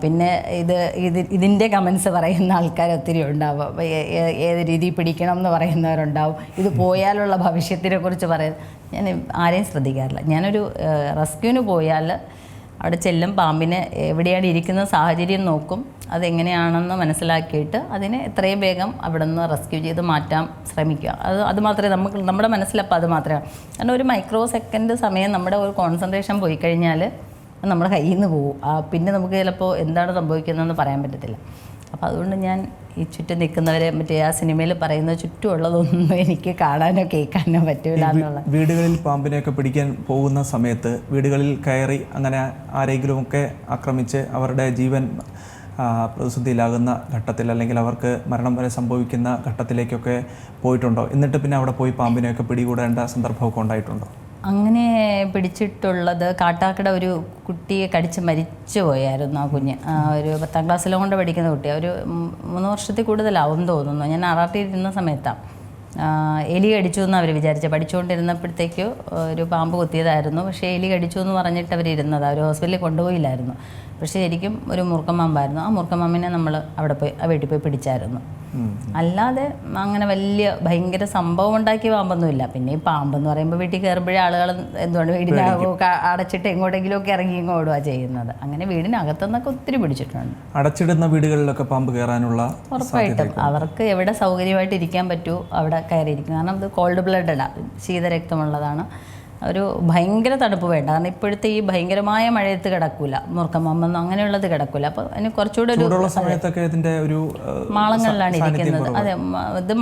പിന്നെ ഇത് ഇത് ഇതിന്റെ കമൻസ് പറയുന്ന ആൾക്കാർ ഒത്തിരി ഉണ്ടാവും. ഏത് രീതിയിൽ പിടിക്കണം എന്ന് പറയുന്നവരുണ്ടാവും. ഇത് പോയാലുള്ള ഭവിഷ്യത്തിനെ കുറിച്ച് പറയുന്നത് ഞാൻ ആരെയും ശ്രദ്ധിക്കാറില്ല. ഞാനൊരു റെസ്ക്യൂവിന് പോയാൽ അവിടെ ചെല്ലും പാമ്പിന് എവിടെയാണ് ഇരിക്കുന്ന സാഹചര്യം നോക്കും അതെങ്ങനെയാണെന്ന് മനസ്സിലാക്കിയിട്ട് അതിനെ എത്രയും വേഗം അവിടെ നിന്ന് റെസ്ക്യൂ ചെയ്ത് മാറ്റാൻ ശ്രമിക്കുക. അത് അത് മാത്രമേ നമുക്ക് നമ്മുടെ മനസ്സിലപ്പോൾ അത് മാത്രമേ കാരണം ഒരു മൈക്രോ സെക്കൻഡ് സമയം നമ്മുടെ ഒരു കോൺസെൻട്രേഷൻ പോയി കഴിഞ്ഞാൽ നമ്മുടെ കയ്യിൽ നിന്ന് പോകും പിന്നെ നമുക്ക് ചിലപ്പോൾ എന്താണ് സംഭവിക്കുന്നതെന്ന് പറയാൻ പറ്റത്തില്ല. അപ്പോൾ അതുകൊണ്ട് ഞാൻ ഈ ചുറ്റും നിൽക്കുന്നവരെ മറ്റേ ആ സിനിമയിൽ പറയുന്ന ചുറ്റുമുള്ളതൊന്നും എനിക്ക് കാണാനോ കേൾക്കാനോ പറ്റൂല എന്നുള്ള വീടുകളിൽ പാമ്പിനെയൊക്കെ പിടിക്കാൻ പോകുന്ന സമയത്ത് വീടുകളിൽ കയറി അങ്ങനെ ആരെങ്കിലുമൊക്കെ ആക്രമിച്ച് അവരുടെ ജീവൻ പ്രതിസന്ധിയിലാകുന്ന ഘട്ടത്തിൽ അല്ലെങ്കിൽ അവർക്ക് മരണം വരെ സംഭവിക്കുന്ന ഘട്ടത്തിലേക്കൊക്കെ പോയിട്ടുണ്ടോ? എന്നിട്ട് പിന്നെ അവിടെ പോയി പാമ്പിനെയൊക്കെ പിടികൂടേണ്ട സന്ദർഭമൊക്കെ ഉണ്ടായിട്ടുണ്ടോ? അങ്ങനെ പിടിച്ചിട്ടുള്ളത് കാട്ടാക്കട ഒരു കുട്ടിയെ കടിച്ച് മരിച്ചു പോയായിരുന്നു ആ കുഞ്ഞ്. ഒരു പത്താം ക്ലാസ്സിലും കൊണ്ട് പഠിക്കുന്ന കുട്ടി. ഒരു മൂന്ന് വർഷത്തിൽ കൂടുതലാവും തോന്നുന്നു. ഞാൻ ഇരുന്ന സമയത്താണ് എലി കടിച്ചു എന്ന് അവർ വിചാരിച്ചത് പഠിച്ചുകൊണ്ടിരുന്നപ്പോഴത്തേക്ക് ഒരു പാമ്പ് കുത്തിയതായിരുന്നു. പക്ഷേ എലി കടിച്ചു എന്ന് പറഞ്ഞിട്ട് അവർ ഇരുന്നത് അവർ ഹോസ്പിറ്റലിൽ കൊണ്ടുപോയില്ലായിരുന്നു. പക്ഷേ ശരിക്കും ഒരു മുറുക്കമ്മമ്പായിരുന്നു ആ മുറുക്കമ്മമ്മിനെ നമ്മൾ അവിടെ പോയി ആ വീട്ടിൽ പോയി പിടിച്ചായിരുന്നു. അല്ലാതെ അങ്ങനെ വലിയ ഭയങ്കര സംഭവം ഉണ്ടാക്കിയ പാമ്പൊന്നുമില്ല. പിന്നെ ഈ പാമ്പെന്ന് പറയുമ്പോൾ വീട്ടിൽ കയറുമ്പോഴേ ആളുകൾ എന്തുകൊണ്ട് വീടിനകത്ത് അടച്ചിട്ട് എങ്ങോട്ടെങ്കിലും ഒക്കെ ഇറങ്ങി ഇങ്ങ് ഓടുക ചെയ്യുന്നത്. അങ്ങനെ വീടിനകത്തുനിന്നൊക്കെ ഒത്തിരി പിടിച്ചിട്ടുണ്ട്. അടച്ചിടുന്ന വീടുകളിലൊക്കെ പാമ്പ് കയറാനുള്ള ഉറപ്പായിട്ടും. അവർക്ക് എവിടെ സൗകര്യമായിട്ട് ഇരിക്കാൻ പറ്റുമോ അവിടെ കയറിയിരിക്കും. കാരണം ഇത് കോൾഡ് ബ്ലഡ് ബ്ലഡഡാ ശീതരക്തമുള്ളതാണ്. ഒരു ഭയങ്കര തണുപ്പ് വേണ്ട. കാരണം ഇപ്പോഴത്തെ ഈ ഭയങ്കരമായ മഴയത്ത് കിടക്കൂല. മുറുക്കമ്മൊന്നും അങ്ങനെയുള്ളത് കിടക്കൂല. അപ്പോൾ അതിന് കുറച്ചുകൂടെ ഒരു സമയത്തൊക്കെ ഒരു മാളങ്ങളിലാണ് ഇരിക്കുന്നത്. അതെ ഇത്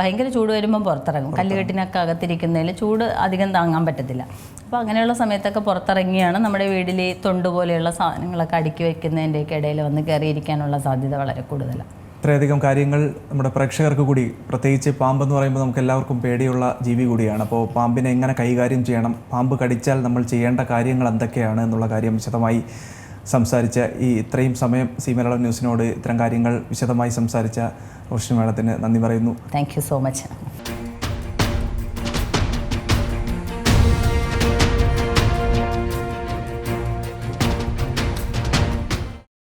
ഭയങ്കര ചൂട് വരുമ്പോൾ പുറത്തിറങ്ങും. കല്ലുകെട്ടിനൊക്കെ അകത്തിരിക്കുന്നതിൽ ചൂട് അധികം താങ്ങാൻ പറ്റത്തില്ല. അപ്പോൾ അങ്ങനെയുള്ള സമയത്തൊക്കെ പുറത്തിറങ്ങിയാണ് നമ്മുടെ വീട്ടിൽ തൊണ്ട് പോലെയുള്ള സാധനങ്ങളൊക്കെ അടുക്കി വയ്ക്കുന്നതിന്റെയൊക്കെ ഇടയിൽ വന്ന് കയറിയിരിക്കാനുള്ള സാധ്യത വളരെ കൂടുതലാണ് ഇത്രയധികം കാര്യങ്ങൾ നമ്മുടെ പ്രേക്ഷകർക്ക് കൂടി പ്രത്യേകിച്ച് പാമ്പെന്ന് പറയുമ്പോൾ നമുക്ക് എല്ലാവർക്കും പേടിയുള്ള ജീവി കൂടിയാണ്. അപ്പോൾ പാമ്പിനെ എങ്ങനെ കൈകാര്യം ചെയ്യണം? പാമ്പ് കടിച്ചാൽ നമ്മൾ ചെയ്യേണ്ട കാര്യങ്ങൾ എന്തൊക്കെയാണ് എന്നുള്ള കാര്യം വിശദമായി സംസാരിച്ച ഈ ഇത്രയും സമയം സി മലയാളം ന്യൂസിനോട് ഇത്തരം കാര്യങ്ങൾ വിശദമായി സംസാരിച്ച റോഷിനി മേഡത്തിന് നന്ദി പറയുന്നു. Thank you so much